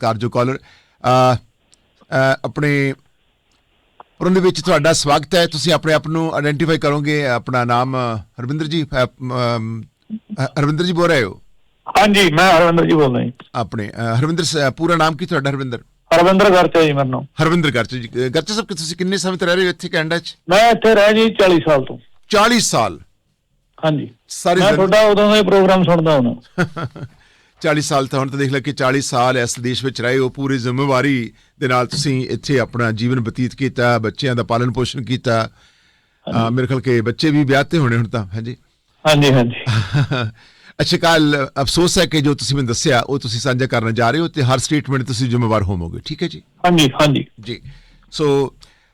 ਕਾਰ ਜੋ ਕਾਲਰ ਆਪਣੇ ਉਹਨਾਂ ਦੇ ਵਿੱਚ ਤੁਹਾਡਾ ਸਵਾਗਤ ਹੈ। ਤੁਸੀਂ ਆਪਣੇ ਆਪ ਨੂੰ ਆਇਡੈਂਟੀਫਾਈ ਕਰੋਗੇ। ਆਪਣਾ ਨਾਮ ਹਰਵਿੰਦਰ ਜੀ ਹਰਵਿੰਦਰ ਜੀ ਬੋਲ ਰਹੇ ਹੋ? ਹਾਂਜੀ ਮੈਂ ਹਰਵਿੰਦਰ ਜੀ ਬੋਲਦਾ ਜੀ। ਆਪਣੇ ਹਰਵਿੰਦਰ ਪੂਰਾ ਨਾਮ ਕੀ ਤੁਹਾਡਾ ਹਰਵਿੰਦਰ? ਹਰਵਿੰਦਰ ਗਰਚਾ ਜੀ ਮੇਰਾ ਨਾਮ। ਹਰਵਿੰਦਰ ਗਰਚ ਜੀ। ਗਰਚ ਸਾਹਿਬ ਕਿ ਤੁਸੀਂ ਕਿੰਨੇ ਸਮੇਂ ਤੋਂ ਰਹਿ ਰਹੇ ਹੋ ਇੱਥੇ ਕੈਨੇਡਾ 'ਚ? ਮੈਂ ਇੱਥੇ ਰਹਿ ਜੀ 40 ਸਾਲ ਤੋਂ। 40 ਸਾਲ? ਹਾਂਜੀ। ਸਾਰੀ ਮੈਂ ਤੁਹਾਡਾ ਉਦੋਂ ਦਾ ਪ੍ਰੋਗਰਾਮ ਸੁਣਦਾ ਹਾਂ 40 ਸਾਲ ਤਾਂ ਹੁਣ ਤਾਂ ਦੇਖ ਲੈ ਕਿ 40 ਸਾਲ ਇਸ ਦੇਸ਼ ਵਿੱਚ ਰਹੇ ਹੋ ਪੂਰੀ ਜ਼ਿੰਮੇਵਾਰੀ ਦੇ ਨਾਲ ਤੁਸੀਂ ਇੱਥੇ ਆਪਣਾ ਜੀਵਨ ਬਤੀਤ ਕੀਤਾ ਬੱਚਿਆਂ ਦਾ ਪਾਲਣ ਪੋਸ਼ਣ ਕੀਤਾ। ਮੇਰੇ ਖਿਆਲ ਕਿ ਬੱਚੇ ਵੀ ਵਿਆਹ ਤੇ ਹੋਣੇ ਹੁਣ ਤਾਂ ਹਾਂਜੀ? ਹਾਂਜੀ ਹਾਂਜੀ। ਅੱਛਾ ਕੱਲ ਅਫਸੋਸ ਹੈ ਕਿ ਜੋ ਤੁਸੀਂ ਮੈਨੂੰ ਦੱਸਿਆ ਉਹ ਤੁਸੀਂ ਸਾਂਝਾ ਕਰਨ ਜਾ ਰਹੇ ਹੋ ਤੇ ਹਰ ਸਟੇਟਮੈਂਟ ਤੁਸੀਂ ਜ਼ਿੰਮੇਵਾਰ ਹੋਵੋਗੇ ਠੀਕ ਹੈ ਜੀ? ਹਾਂਜੀ ਹਾਂਜੀ। ਜੀ। ਸੋ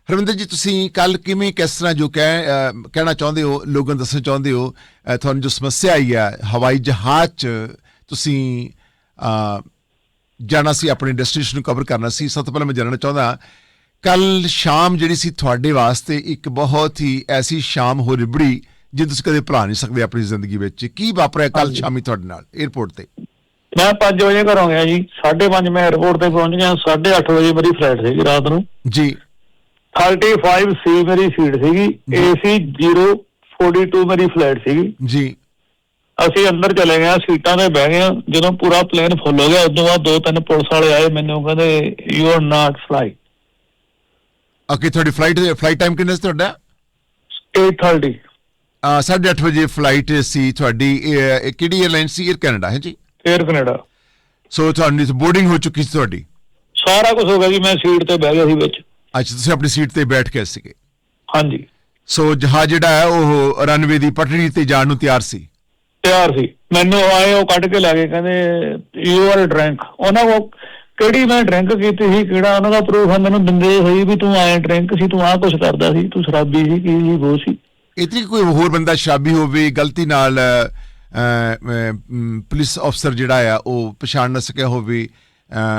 ਹਰਵਿੰਦਰ ਜੀ ਤੁਸੀਂ ਕੱਲ ਕਿਵੇਂ ਕਿਸ ਤਰ੍ਹਾਂ ਜੋ ਕਹਿ ਕਹਿਣਾ ਚਾਹੁੰਦੇ ਹੋ ਲੋਕਾਂ ਨੂੰ ਦੱਸਣਾ ਚਾਹੁੰਦੇ ਹੋ ਤੁਹਾਨੂੰ ਜੋ ਸਮੱਸਿਆ ਆਈ ਹੈ ਹਵਾਈ ਜਹਾਜ਼ 'ਚ ਤੁਸੀਂ ਜਾਣਾ ਸੀ ਆਪਣੇ ਡੈਸਟੀਨੇਸ਼ਨ ਨੂੰ ਕਵਰ ਕਰਨਾ ਸੀ। ਸਭ ਤੋਂ ਪਹਿਲਾਂ ਮੈਂ ਜਾਣਨਾ ਚਾਹੁੰਦਾ ਕੱਲ ਸ਼ਾਮ ਜਿਹੜੀ ਸੀ ਤੁਹਾਡੇ ਵਾਸਤੇ ਇੱਕ ਬਹੁਤ ਹੀ ਐਸੀ ਸ਼ਾਮ ਹੋ ਰਿਬੜੀ ਜਿਹ ਤੁਸੀਂ ਕਦੇ ਭੁਲਾ ਨਹੀਂ ਸਕਦੇ ਆਪਣੀ ਜ਼ਿੰਦਗੀ ਵਿੱਚ। ਕੀ ਵਾਪਰਿਆ ਕੱਲ ਸ਼ਾਮੀ ਤੁਹਾਡੇ ਨਾਲ 에어ਪੋਰਟ ਤੇ? ਮੈਂ 5 ਵਜੇ ਘਰੋਂ ਗਿਆ ਜੀ। 5:30 ਮੈਂ 에어ਪੋਰਟ ਤੇ ਪਹੁੰਚ ਗਿਆ। 8:30 ਵਜੇ ਮੇਰੀ ਫਲਾਈਟ ਸੀਗੀ ਰਾਤ ਨੂੰ। ਜੀ। 35 ਸੀ ਮੇਰੀ ਸੀਟ ਸੀਗੀ। ਏਸੀ 0 ਮੇਰੀ ਫਲਾਈਟ ਸੀਗੀ। ਜੀ। ਅਸੀਂ ਅੰਦਰ ਚਲੇ ਗਏ ਸੀਟਾਂ ਤੇ ਬਹਿ ਗਏ ਜਦੋਂ ਪੂਰਾ ਪਲੇਨ ਫੁੱਲ ਹੋ ਗਿਆ ਉਦੋਂ ਬਾਅਦ ਦੋ ਤਿੰਨ ਪੁਲਿਸ ਵਾਲੇ ਆਏ ਮੈਨੂੰ ਕਹਿੰਦੇ you are not fly okay ਤੁਹਾਡੀ ਫਲਾਈਟ ਫਲਾਈਟ ਟਾਈਮ ਕਿੰਨਾ ਸੀ ਤੁਹਾਡਾ? 8:30 8:30 ਵਜੇ ਫਲਾਈਟ ਸੀ ਤੁਹਾਡੀ ਕਿਹੜੀ 에ਅਰਲਾਈਨ ਸੀ? 에ਅਰ ਕੈਨੇਡਾ ਹੈ ਜੀ? 에ਅਰ ਕੈਨੇਡਾ ਸੋ ਤੁਹਾਡੀ ਬੋਰਡਿੰਗ ਹੋ ਚੁੱਕੀ ਸੀ ਤੁਹਾਡੀ? ਸਾਰਾ ਕੁਝ ਹੋ ਗਿਆ ਜੀ ਮੈਂ ਸੀਟ ਤੇ ਬਹਿ ਗਿਆ ਸੀ ਵਿੱਚ। ਅੱਛਾ ਤੁਸੀਂ ਆਪਣੀ ਸੀਟ ਤੇ ਬੈਠ ਕੇ ਸੀਗੇ। ਹਾਂਜੀ। ਸੋ ਜਹਾਜ਼ ਜਿਹੜਾ ਹੈ ਉਹ ਰਨਵੇ ਦੀ ਪਟੜੀ ਤੇ ਜਾਣ ਨੂੰ ਤਿਆਰ ਸੀ। ਤਿਆਰ ਸੀ। ਮੈਨੂੰ ਆਏ ਉਹ ਕੱਢ ਕੇ ਲੈ ਗਏ ਕਹਿੰਦੇ ਯੂ ਆਰ ਡਰਿੰਕ ਉਹਨਾਂ ਕੋ ਕਿਹੜੀ ਮੈਂ ਡਰਿੰਕ ਕੀਤੀ ਸੀ ਕਿਹੜਾ ਉਹਨਾਂ ਦਾ ਪ੍ਰੂਫ ਮੈਨੂੰ ਦਿੰਦੇ ਹੋਈ ਵੀ ਤੂੰ ਆਏ ਡਰਿੰਕ ਸੀ ਤੂੰ ਆਹ ਕੁਝ ਕਰਦਾ ਸੀ ਤੂੰ ਸ਼ਰਾਬੀ ਸੀ ਕੀ ਸੀ ਉਹ ਸੀ। ਇਤਨੀ ਕੋਈ ਹੋਰ ਬੰਦਾ ਸ਼ਰਾਬੀ ਹੋਵੇ ਗਲਤੀ ਨਾਲ ਪੁਲਿਸ ਅਫਸਰ ਜਿਹੜਾ ਆ ਉਹ ਪਛਾਣ ਨਾ ਸਕਿਆ ਹੋਵੇ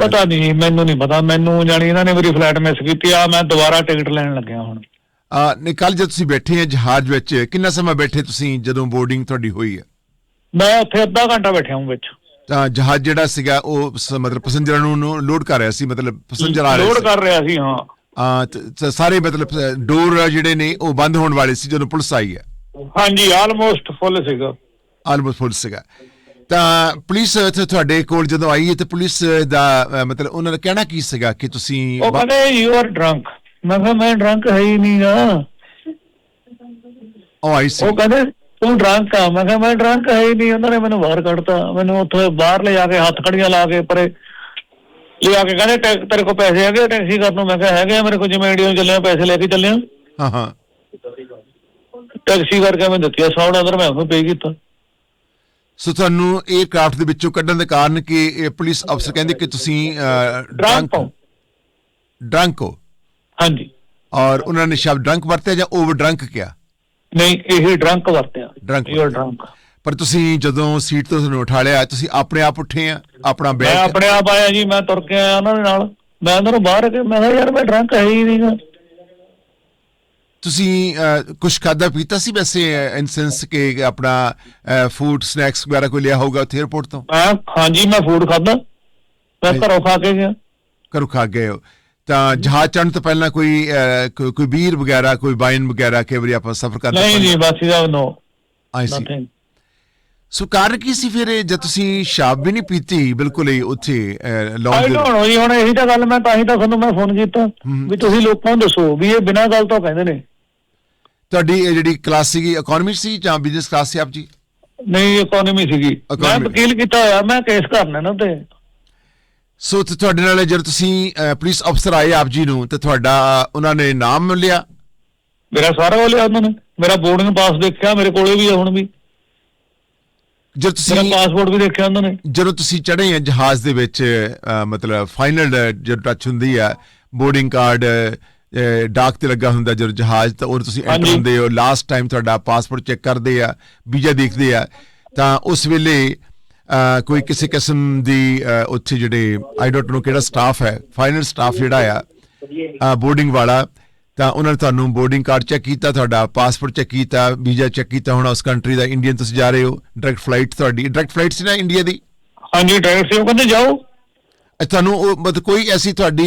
ਪਤਾ ਨਹੀਂ ਮੈਨੂੰ ਨਹੀਂ ਪਤਾ। ਮੈਨੂੰ ਜਾਣੀ ਇਹਨਾਂ ਨੇ ਮੇਰੀ ਫਲਾਈਟ ਮਿਸ ਕੀਤੀ ਆ ਮੈਂ ਦੁਬਾਰਾ ਟਿਕਟ ਲੈਣ ਲੱਗਿਆ ਹੁਣ। ਅਹ, ਨਹੀਂ ਕੱਲ ਜਦ ਤੁਸੀਂ ਬੈਠੇ ਆ ਜਹਾਜ਼ ਵਿੱਚ ਕਿੰਨਾ ਸਮਾਂ ਬੈਠੇ ਤੁਸੀਂ ਜਦੋਂ ਬੋਰਡਿੰਗ ਤੁਹਾਡੀ ਹੋਈ ਹੈ ਮੈਂ ਉੱਥੇ ਅੱਧਾ ਘੰਟਾ ਬੈਠਿਆ ਹਾਂ ਵਿੱਚ। ਤਾਂ ਜਹਾਜ਼ ਜਿਹੜਾ ਸੀਗਾ ਉਹ ਸ- ਮਤਲਬ ਪੈਸੇਂਜਰਾਂ ਨੂੰ ਲੋਡ ਕਰ ਰਿਹਾ ਸੀ ਮਤਲਬ ਪੈਸੇਂਜਰ ਆ ਰਹੇ ਲੋਡ ਸੀ। ਕਰ ਰਿਹਾ ਸੀ ਹਾਂ। ਤ- ਤ- ਸਾਰੇ ਮਤਲਬ ਡੋਰ ਜਿਹੜੇ ਨੇ ਉਹ ਬੰਦ ਹੋਣ ਵਾਲੇ ਸੀ ਜਦੋਂ ਪੁਲਿਸ ਆਈ ਹੈ। ਹਾਂਜੀ ਆਲਮੋਸਟ ਫੁੱਲ ਸੀਗਾ। ਆਲਮੋਸਟ ਫੁੱਲ ਸੀਗਾ। ਤਾਂ ਪੁਲਿਸ ਇੱਥੇ ਤੁਹਾਡੇ ਕੋਲ ਜਦੋਂ ਆਈ ਹੈ ਤੇ ਪੁਲਿਸ ਦਾ ਅ, ਮਤਲਬ ਉਹਨਾਂ ਦਾ ਕਹਿਣਾ ਕੀ ਸੀਗਾ ਕਿ ਤੁਸੀਂ ਉਹ ਬਾ- ਕਹਿੰਦੇ ਯੂ ਆਰ ਡਰੰਕ ਮੈਂ ਕਿਹਾ ਮੈਂ ਡਰੰਕ ਹੈ ਹੀ ਨਹੀਂਗਾ ਉਹ ਆਈ ਸੀ। ਉਹ ਕਹਿੰਦੇ ਤੂੰ ਡਰੰਕ ਆ। ਮੈਂ ਕਿਹਾ ਮੈਂ ਡਰੰਕ ਹੈ ਹੀ ਨਹੀਂ। ਉਹਨਾਂ ਨੇ ਮੈਨੂੰ ਬਾਹਰ ਕੱਢਤਾ। ਮੈਨੂੰ ਉੱਥੇ ਬਾਹਰ ਲੈ ਜਾ ਕੇ ਹੱਥ ਖੜੀਆਂ ਲਾ ਕੇ ਪਰੇ। ਲਿਆ ਕੇ ਕਹਿੰਦੇ ਤੇਰੇ ਕੋਲ ਪੈਸੇ ਹੈਗੇ ਟੈਕਸੀ ਕਰਨ ਨੂੰ ਮੈਂ ਕਿਹਾ ਹੈਗੇ ਆ ਮੇਰੇ ਕੋਲ ਜਿਵੇਂ ਇੰਡੀਆ ਚੱਲਿਆ ਪੈਸੇ ਲੈ ਕੇ ਚੱਲਿਆ ਹਾਂ ਹਾਂ। ਟੈਕਸੀ ਕਰਕੇ ਮੈਂ ਦਿੱਤੀ 100 ਡਾਲਰ ਮੈਂ ਉਹਨੂੰ ਪੇ ਕੀਤਾ। ਸੋ ਤੁਹਾਨੂੰ ਇਹ ਕਰਾਫਟ ਦੇ ਵਿੱਚੋਂ ਕੱਢਣ ਦੇ ਕਾਰਨ ਕਿ ਇਹ ਪੁਲਿਸ ਅਫਸਰ ਕਹਿੰਦੇ ਕਿ ਤੁਸੀਂ ਡਰੰਕ ਹੋ। ਡਰੰਕ ਹੋ। ਹਾਂਜੀ। ਔਰ ਉਹਨਾਂ ਨੇ ਸ਼ਬਦ ਡਰੰਕ ਵਰਤਿਆ ਜਾਂ ਓਵਰ ਡਰੰਕ ਕਿਹਾ? ਨਹੀਂ ਇਹ ਡਰੰਕ ਵਰਤਿਆ। Drunk you. ਡਰੰਕ ਪਰ ਤੁਸੀਂ ਜਦੋਂ ਸੀਟ ਤੋਂ ਤੁਹਾਨੂੰ ਉਠਾ ਲਿਆ ਤੁਸੀਂ ਆਪਣੇ ਆਪ ਉੱਠੇ ਆ ਆਪਣਾ ਮੈਂ ਬੈਗ ਆਪਣੇ ਆਪ ਆਇਆ ਜੀ ਮੈਂ ਤੁਰ ਕੇ ਆਇਆ ਉਹਨਾਂ ਦੇ ਨਾਲ। ਮੈਂ ਉਹਨਾਂ ਨੂੰ ਬਾਹਰ ਕੇ ਮੈਂ ਕਿਹਾ ਯਾਰ ਮੈਂ ਡਰੰਕ ਹੈ ਹੀ ਨਹੀਂਗਾ ਤੁਸੀਂ ਕੁਝ ਖਾਦਾ ਪੀਤਾ ਸੀ ਵੈਸੇ ਇਨ ਸੈਂਸ ਕਿ ਆਪਣਾ ਫੂਡ ਸਨੈਕਸ ਵਗੈਰਾ ਕੋਈ ਲਿਆ ਹੋਊਗਾ ਉੱਥੇ 에어ਪੋਰਟ ਤੋਂ? ਮੈਂ ਹਾਂਜੀ ਮੈਂ ਫੂਡ ਖਾਦਾ ਮੈਂ ਘਰੋਂ ਖਾ ਕੇ ਗਿਆ। ਘਰੋਂ ਖਾ ਗਏ ਹੋ। ਤਾਂ ਜਹਾਜ਼ ਚੜ੍ਹਨ ਤੋਂ ਪਹਿਲਾਂ ਕੋਈ ਕੋਈ ਬੀਰ ਵਗੈਰਾ ਕੋਈ ਵਾਈਨ ਵਗੈਰਾ ਕਈ ਵਾਰੀ ਆਪਾਂ ਸਫ਼ਰ ਕਰਦੇ ਨਹੀਂ ਜੀ ਬਸ ਇਹਦਾ ਨੋ। ਆਈ ਸੀ ਸੋ ਕਾਰਨ ਕੀ ਸੀ ਫਿਰ? ਜਦ ਤੁਸੀਂ ਸ਼ਰਾਬ ਵੀ ਨਹੀਂ ਪੀਤੀ ਬਿਲਕੁਲ ਹੀ ਉੱਥੇ ਆਈ ਲੌਂਜ ਡੋਨਟ ਨੋ ਜੀ ਹੁਣ ਇਹੀ ਤਾਂ ਗੱਲ ਮੈਂ ਤਾਂ ਹੀ ਤਾਂ ਤੁਹਾਨੂੰ ਮੈਂ ਫੋਨ ਕੀਤਾ। ਵੀ ਤੁਸੀਂ ਲੋਕਾਂ ਨੂੰ ਦੱਸੋ ਵੀ ਇਹ ਬਿਨਾਂ ਗੱਲ ਤੋਂ ਕਹਿੰਦੇ ਨੇ। ਤੁਹਾਡੀ ਇਹ ਜਿਹੜੀ ਕਲਾਸ ਸੀਗੀ ਇਕਨੋਮੀ ਸੀ ਜਾਂ ਬਿਜ਼ਨਸ ਕਲਾਸ ਸੀ ਆਪ ਜੀ? ਨਹੀਂ ਇਕਨੋਮੀ ਸੀਗੀ। ਮੈਂ। ਵਕੀਲ ਕੀਤਾ ਹੋਇਆ ਮੈਂ ਕੇਸ ਕਰਨਾ ਨਾ ਤੇ। ਸੋ ਤੇ ਤੁਹਾਡੇ ਨਾਲ ਜਦ ਤੁਸੀਂ ਪੁਲਿਸ ਅਫਸਰ ਆਏ ਆਪ ਜੀ ਨੂੰ ਤੇ ਤੁਹਾਡਾ ਉਹਨਾਂ ਨੇ ਨਾਮ ਲਿਆ? ਮੇਰਾ ਸਾਰਾ ਉਹ ਲਿਆ ਉਹਨਾਂ ਨੇ। ਮੇਰਾ ਬੋਰਡਿੰਗ ਪਾਸ ਦੇਖਿਆ ਮੇਰੇ ਕੋਲੇ ਵੀ ਆ ਹੁਣ ਵੀ। ਜਦ ਮੇਰਾ ਤੁਸੀਂ ਪਾਸਪੋਰਟ ਵੀ ਦੇਖਿਆ ਉਹਨਾਂ ਨੇ। ਜਦੋਂ ਤੁਸੀਂ ਚੜ੍ਹੇ ਆ ਜਹਾਜ਼ ਦੇ ਵਿੱਚ ਮਤਲਬ ਫਾਈਨਲ ਜਦੋਂ ਟੱਚ ਹੁੰਦੀ ਆ ਬੋਰਡਿੰਗ ਕਾਰਡ ਡਾਕ ਤੇ ਲੱਗਾ ਹੁੰਦਾ ਜਦੋਂ ਜਹਾਜ਼ ਤਾਂ ਉਹ ਤੁਸੀਂ ਐਂਟਰ। ਹੁੰਦੇ ਹੋ। ਲਾਸਟ ਟਾਈਮ ਤੁਹਾਡਾ ਪਾਸਪੋਰਟ ਚੈੱਕ ਕਰਦੇ ਆ ਵੀਜ਼ਾ ਦੇਖਦੇ ਆ ਤਾਂ ਉਸ ਵੇਲੇ ਕੋਈ ਕਿਸੇ ਕਿਸਮ ਦੀ ਉੱਥੇ ਜਿਹੜੇ ਆਈ ਡੋਨਟ ਨੋ ਕਿਹੜਾ ਸਟਾਫ ਹੈ ਫਾਈਨਲ ਸਟਾਫ ਜਿਹੜਾ ਆ ਬੋਰਡਿੰਗ ਵਾਲਾ ਤਾਂ ਉਹਨਾਂ ਨੇ ਤੁਹਾਨੂੰ ਬੋਰਡਿੰਗ ਕਾਰਡ ਚੈੱਕ ਕੀਤਾ ਤੁਹਾਡਾ ਪਾਸਪੋਰਟ ਚੈੱਕ ਕੀਤਾ ਵੀਜ਼ਾ ਚੈੱਕ ਕੀਤਾ ਹੁਣ ਉਸ ਕੰਟਰੀ ਦਾ ਇੰਡੀਅਨ ਤੁਸੀਂ ਜਾ ਰਹੇ ਹੋ ਡਾਇਰੈਕਟ ਫਲਾਈਟ ਤੁਹਾਡੀ ਡਾਇਰੈਕਟ ਫਲਾਈਟ ਸੀ ਨਾ ਇੰਡੀਆ ਦੀ ਹਾਂਜੀ ਡਰਾਈਵਰ ਸੀ ਉਹ ਕਹਿੰਦੇ ਜਾਓ ਤੁਹਾਨੂੰ ਉਹ ਮਤਲਬ ਕੋਈ ਐਸੀ ਤੁਹਾਡੀ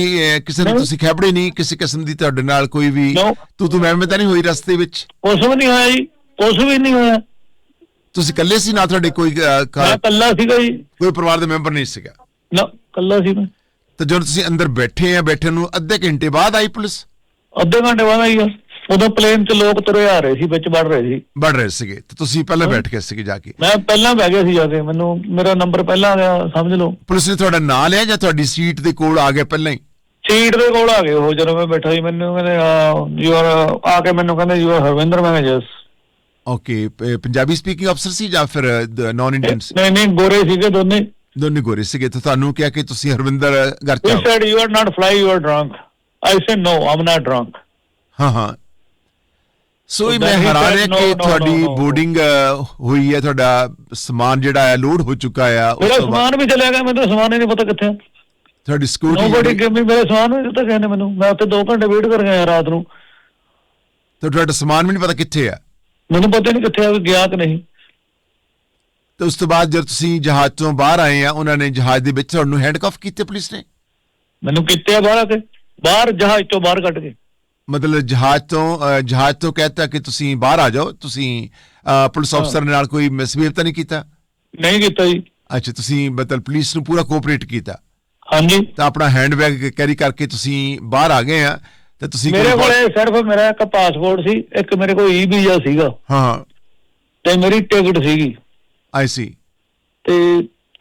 ਕਿਸੇ ਨੂੰ. ਤੁਸੀਂ ਖੈਬੜੇ ਨਹੀਂ ਕਿਸੇ ਕਿਸਮ ਦੀ ਤੁਹਾਡੇ ਨਾਲ ਕੋਈ ਵੀ. ਤੂੰ ਤੂੰ ਮੈਂ ਮੈਂ ਤਾਂ ਨਹੀਂ ਹੋਈ ਰਸਤੇ ਵਿੱਚ ਕੁਛ ਵੀ ਨਹੀਂ ਹੋਇਆ ਜੀ ਕੁਛ ਵੀ ਨਹੀਂ ਹੋਇਆ ਤੁਸੀਂ ਇਕੱਲੇ ਸੀ ਨਾ ਤੁਹਾਡੇ ਕੋਈ ਮੈਂ ਕੱਲਾ ਸੀਗਾ ਜੀ। ਕੋਈ ਪਰਿਵਾਰ ਦੇ ਮੈਂਬਰ ਨਹੀਂ ਸੀਗਾ? ਨਾ ਕੱਲਾ ਸੀ ਮੈਂ। ਤਾਂ ਜਦੋਂ ਤੁਸੀਂ ਅੰਦਰ ਬੈਠੇ ਆ ਬੈਠੇ ਨੂੰ ਅੱਧੇ ਘੰਟੇ ਬਾਅਦ ਆਈ ਪੁਲਿਸ? ਅੱਧੇ ਘੰਟੇ ਬਾਅਦ ਆਈ ਆ। ਉਦੋਂ ਪਲੇਨ 'ਚ ਲੋਕ ਤੁਰੇ ਆ ਰਹੇ ਸੀ ਵਿੱਚ ਵੜ ਰਹੇ ਸੀ। ਵੜ ਰਹੇ ਸੀਗੇ। ਤੇ ਤੁਸੀਂ ਪਹਿਲਾਂ ਬੈਠ ਗਏ ਸੀਗੇ ਜਾ ਕੇ? ਮੈਂ ਪਹਿਲਾਂ ਬਹਿ ਗਿਆ ਸੀ ਜਾ ਕੇ। ਮੈਨੂੰ ਮੇਰਾ ਨੰਬਰ ਪਹਿਲਾਂ ਆ ਗਿਆ ਸਮਝ ਲਓ। ਪੁਲਿਸ ਨੇ ਤੁਹਾਡਾ ਨਾਂ ਲਿਆ ਜਾਂ ਤੁਹਾਡੀ ਸੀਟ ਦੇ ਕੋਲ ਆ ਗਿਆ ਪਹਿਲਾਂ ਹੀ? ਸੀਟ ਦੇ ਕੋਲ ਆ ਗਏ ਉਹ ਜਦੋਂ ਮੈਂ ਬੈਠਾ ਸੀ। ਮੈਨੂੰ ਕਹਿੰਦੇ ਯੂ ਆਰ ਆ ਕੇ ਮੈਨੂੰ ਕਹਿੰਦੇ ਯੂ ਆਰ ਹਰਵਿੰਦਰ ਮੈਂ ਕਿਹਾ ਯੈਸ ਓਕੇ ਪੰਜਾਬੀ ਸਪੀਕਿੰਗ ਅਫਸਰ ਸੀ ਜਾਂ ਫਿਰ ਨਾਨ ਇੰਡੀਅਨ ਨਹੀਂ ਨਹੀਂ ਗੋਰੇ ਸੀਗੇ ਦੋਨੇ। ਦੋਨੇ ਗੋਰੇ ਸੀਗੇ ਤੇ ਤੁਹਾਨੂੰ ਕਿਹਾ ਕਿ ਤੁਸੀਂ ਹਰਵਿੰਦਰ ਘਰ ਚ he ਆਓ? said you are not fly you are drunk. I said no i'm not drunk. ਹਾਂ ਹਾਂ। ਸੋ ਇਹ ਮੈਂ ਹੈਰਾਨ ਹੈ "No, ਕਿ ਤੁਹਾਡੀ no, no." ਬੋਰਡਿੰਗ ਹੋਈ ਹੈ ਤੁਹਾਡਾ ਸਮਾਨ ਜਿਹੜਾ ਹੈ ਲੋਡ ਹੋ ਚੁੱਕਾ ਉਸ ਮੇਰਾ ਤੋਂ ਸਮਾਨ ਵੀ ਚਲਿਆ ਗਿਆ ਮੈਨੂੰ ਤਾਂ ਸਮਾਨ ਹੀ ਨਹੀਂ ਪਤਾ ਕਿੱਥੇ ਤੁਹਾਡੀ ਨੋਬਡੀ ਸਿਕਿਉਰਿਟੀ ਗਿਵ ਮੀ ਮੇਰੇ ਸਮਾਨ ਵੀ ਕਿਸੇ ਨੇ ਮੈਨੂੰ। ਮੈਂ ਉੱਥੇ 2 ਘੰਟੇ ਵੇਟ ਕਰ ਗਿਆ ਰਾਤ ਨੂੰ। ਤੁਹਾਡਾ ਸਮਾਨ ਵੀ ਨਹੀਂ ਪਤਾ ਕਿੱਥੇ ਆ? ਮੈਨੂੰ ਪਤਾ ਨਹੀਂ ਕਿੱਥੇ ਆ ਗਿਆ ਕਿ ਨਹੀਂ। ਤੇ ਉਸ ਤੋਂ ਬਾਅਦ ਜਦ ਤੁਸੀਂ ਜਹਾਜ਼ ਤੋਂ ਬਾਹਰ ਆਏ ਆ ਉਹਨਾਂ ਨੇ ਜਹਾਜ਼ ਦੇ ਵਿੱਚ ਤੁਹਾਨੂੰ ਹੈਂਡਕਫ ਕੀਤੇ ਪੁਲਿਸ ਨੇ? ਮੈਨੂੰ ਆ ਬਾਹਰ ਆ ਕੇ। ਬਾਹਰ ਜਹਾਜ਼ ਤੋਂ ਬਾਹਰ ਕੱਢ ਕੇ। ਮਤਲਬ ਜਹਾਜ਼ ਤੋਂ ਜਹਾਜ਼ ਤੋਂ ਕਹਿਤਾ ਕਿ ਤੁਸੀਂ ਬਾਹਰ ਆ ਜਾਓ ਤੁਸੀਂ ਪੁਲਿਸ ਅਫਸਰ ਨਾਲ ਕੋਈ ਮਿਸਬੀਹੇਵ ਤਾਂ ਨਹੀਂ ਕੀਤਾ? ਨਹੀਂ ਕੀਤਾ ਜੀ। ਅੱਛਾ ਤੁਸੀਂ ਮਤਲਬ ਪੁਲਿਸ ਨੂੰ ਪੂਰਾ ਕੋਆਪਰੇਟ ਕੀਤਾ? ਹਾਂਜੀ। ਤਾਂ ਆਪਣਾ ਹੈਂਡਬੈਗ ਕੈਰੀ ਕਰਕੇ ਤੁਸੀਂ ਬਾਹਰ ਆ ਗਏ ਆ ਤੇ ਤੁਸੀਂ ਮੇਰੇ ਕੋਲੇ ਸਿਰਫ ਮੇਰਾ ਇੱਕ ਪਾਸਪੋਰਟ ਸੀ ਇੱਕ ਮੇਰੇ ਕੋਲ ਈ ਵੀਜ਼ਾ ਸੀਗਾ। ਹਾਂ ਤੇ ਮੇਰੀ ਟਿਕਟ ਸੀਗੀ। ਆਈ ਸੀ ਤੇ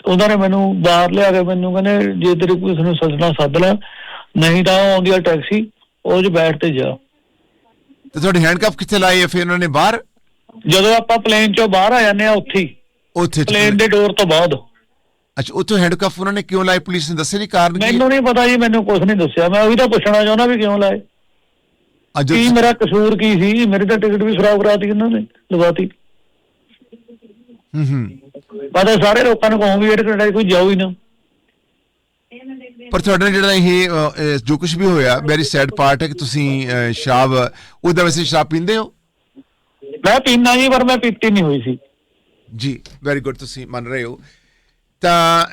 ਉਹਨਾਂ ਨੇ ਮੈਨੂੰ ਬਾਹਰ ਲਿਆ ਕੇ ਮੈਨੂੰ ਕਹਿੰਦੇ ਜੇ ਤੇਰੇ ਕੋਈ ਨੂੰ ਸੱਜਣਾ ਸੱਦ ਲੈ ਨਹੀਂ ਤਾਂ ਆਉਂਦੀ ਆ ਟੈਕਸੀ ਉਹ 'ਚ ਬੈਠ ਤੇ ਜਾ। ਤੇ ਤੁਹਾਡੇ ਹੈਂਡਕਫ ਕਿੱਥੇ ਲਾਏ ਆ ਫਿਰ ਉਹਨਾਂ ਨੇ ਬਾਹਰ? ਜਦੋਂ ਆਪਾਂ ਪਲੇਨ 'ਚੋਂ ਬਾਹਰ ਆ ਜਾਂਦੇ ਆ ਉੱਥੇ ਉੱਥੇ ਪਲੇਨ ਦੇ ਡੋਰ ਤੋਂ ਬਾਅਦ। ਅੱਛਾ ਉੱਥੋਂ ਹੈਂਡਕਫ ਉਹਨਾਂ ਨੇ ਕਿਉਂ ਲਾਏ? ਪੁਲਿਸ ਨੇ ਦੱਸੇ ਨਹੀਂ ਕਾਰਨ ਕੀ? ਮੈਨੂੰ ਨਹੀਂ ਪਤਾ ਜੀ ਮੈਨੂੰ ਕੁਝ ਨਹੀਂ ਦੱਸਿਆ। ਮੈਂ ਉਹੀ ਤਾਂ ਪੁੱਛਣਾ ਚਾਹੁੰਦਾ ਵੀ ਕਿਉਂ ਲਾਏ। ਅੱਜ ਕੀ ਮੇਰਾ ਕਸੂਰ ਕੀ ਸੀ? ਮੇਰੀ ਤਾਂ ਟਿਕਟ ਵੀ ਖਰਾਬ ਕਰਾਤੀ ਇਹਨਾਂ ਨੇ ਲਗਾਤੀ ਹੂੰ ਹੂੰ। ਮੈਂ ਤਾਂ ਸਾਰੇ ਲੋਕਾਂ ਨੂੰ ਕਹੂੰ ਵੀ ਇਹ 'ਚ ਕੋਈ ਜਾਓ ਹੀ ਨਾ। ਪਰ ਤੁਹਾਡੇ ਨਾਲ ਜਿਹੜਾ ਇਹ ਜੋ ਕੁਝ ਵੀ ਹੋਇਆ ਵੈਰੀ ਸੈਡ ਪਾਰਟ ਹੈ ਕਿ ਤੁਸੀਂ ਸ਼ਰਾਬ ਉਹਦਾ ਵੈਸੇ ਸ਼ਰਾਬ ਪੀਂਦੇ ਹੋ? ਮੈਂ ਪੀਣਾ ਜੀ ਪਰ ਮੈਂ ਪੀਤੀ ਨਹੀਂ ਹੋਈ ਸੀ। ਜੀ ਵੈਰੀ ਗੁੱਡ ਤੁਸੀਂ ਮੰਨ ਰਹੇ ਹੋ। ਤਾਂ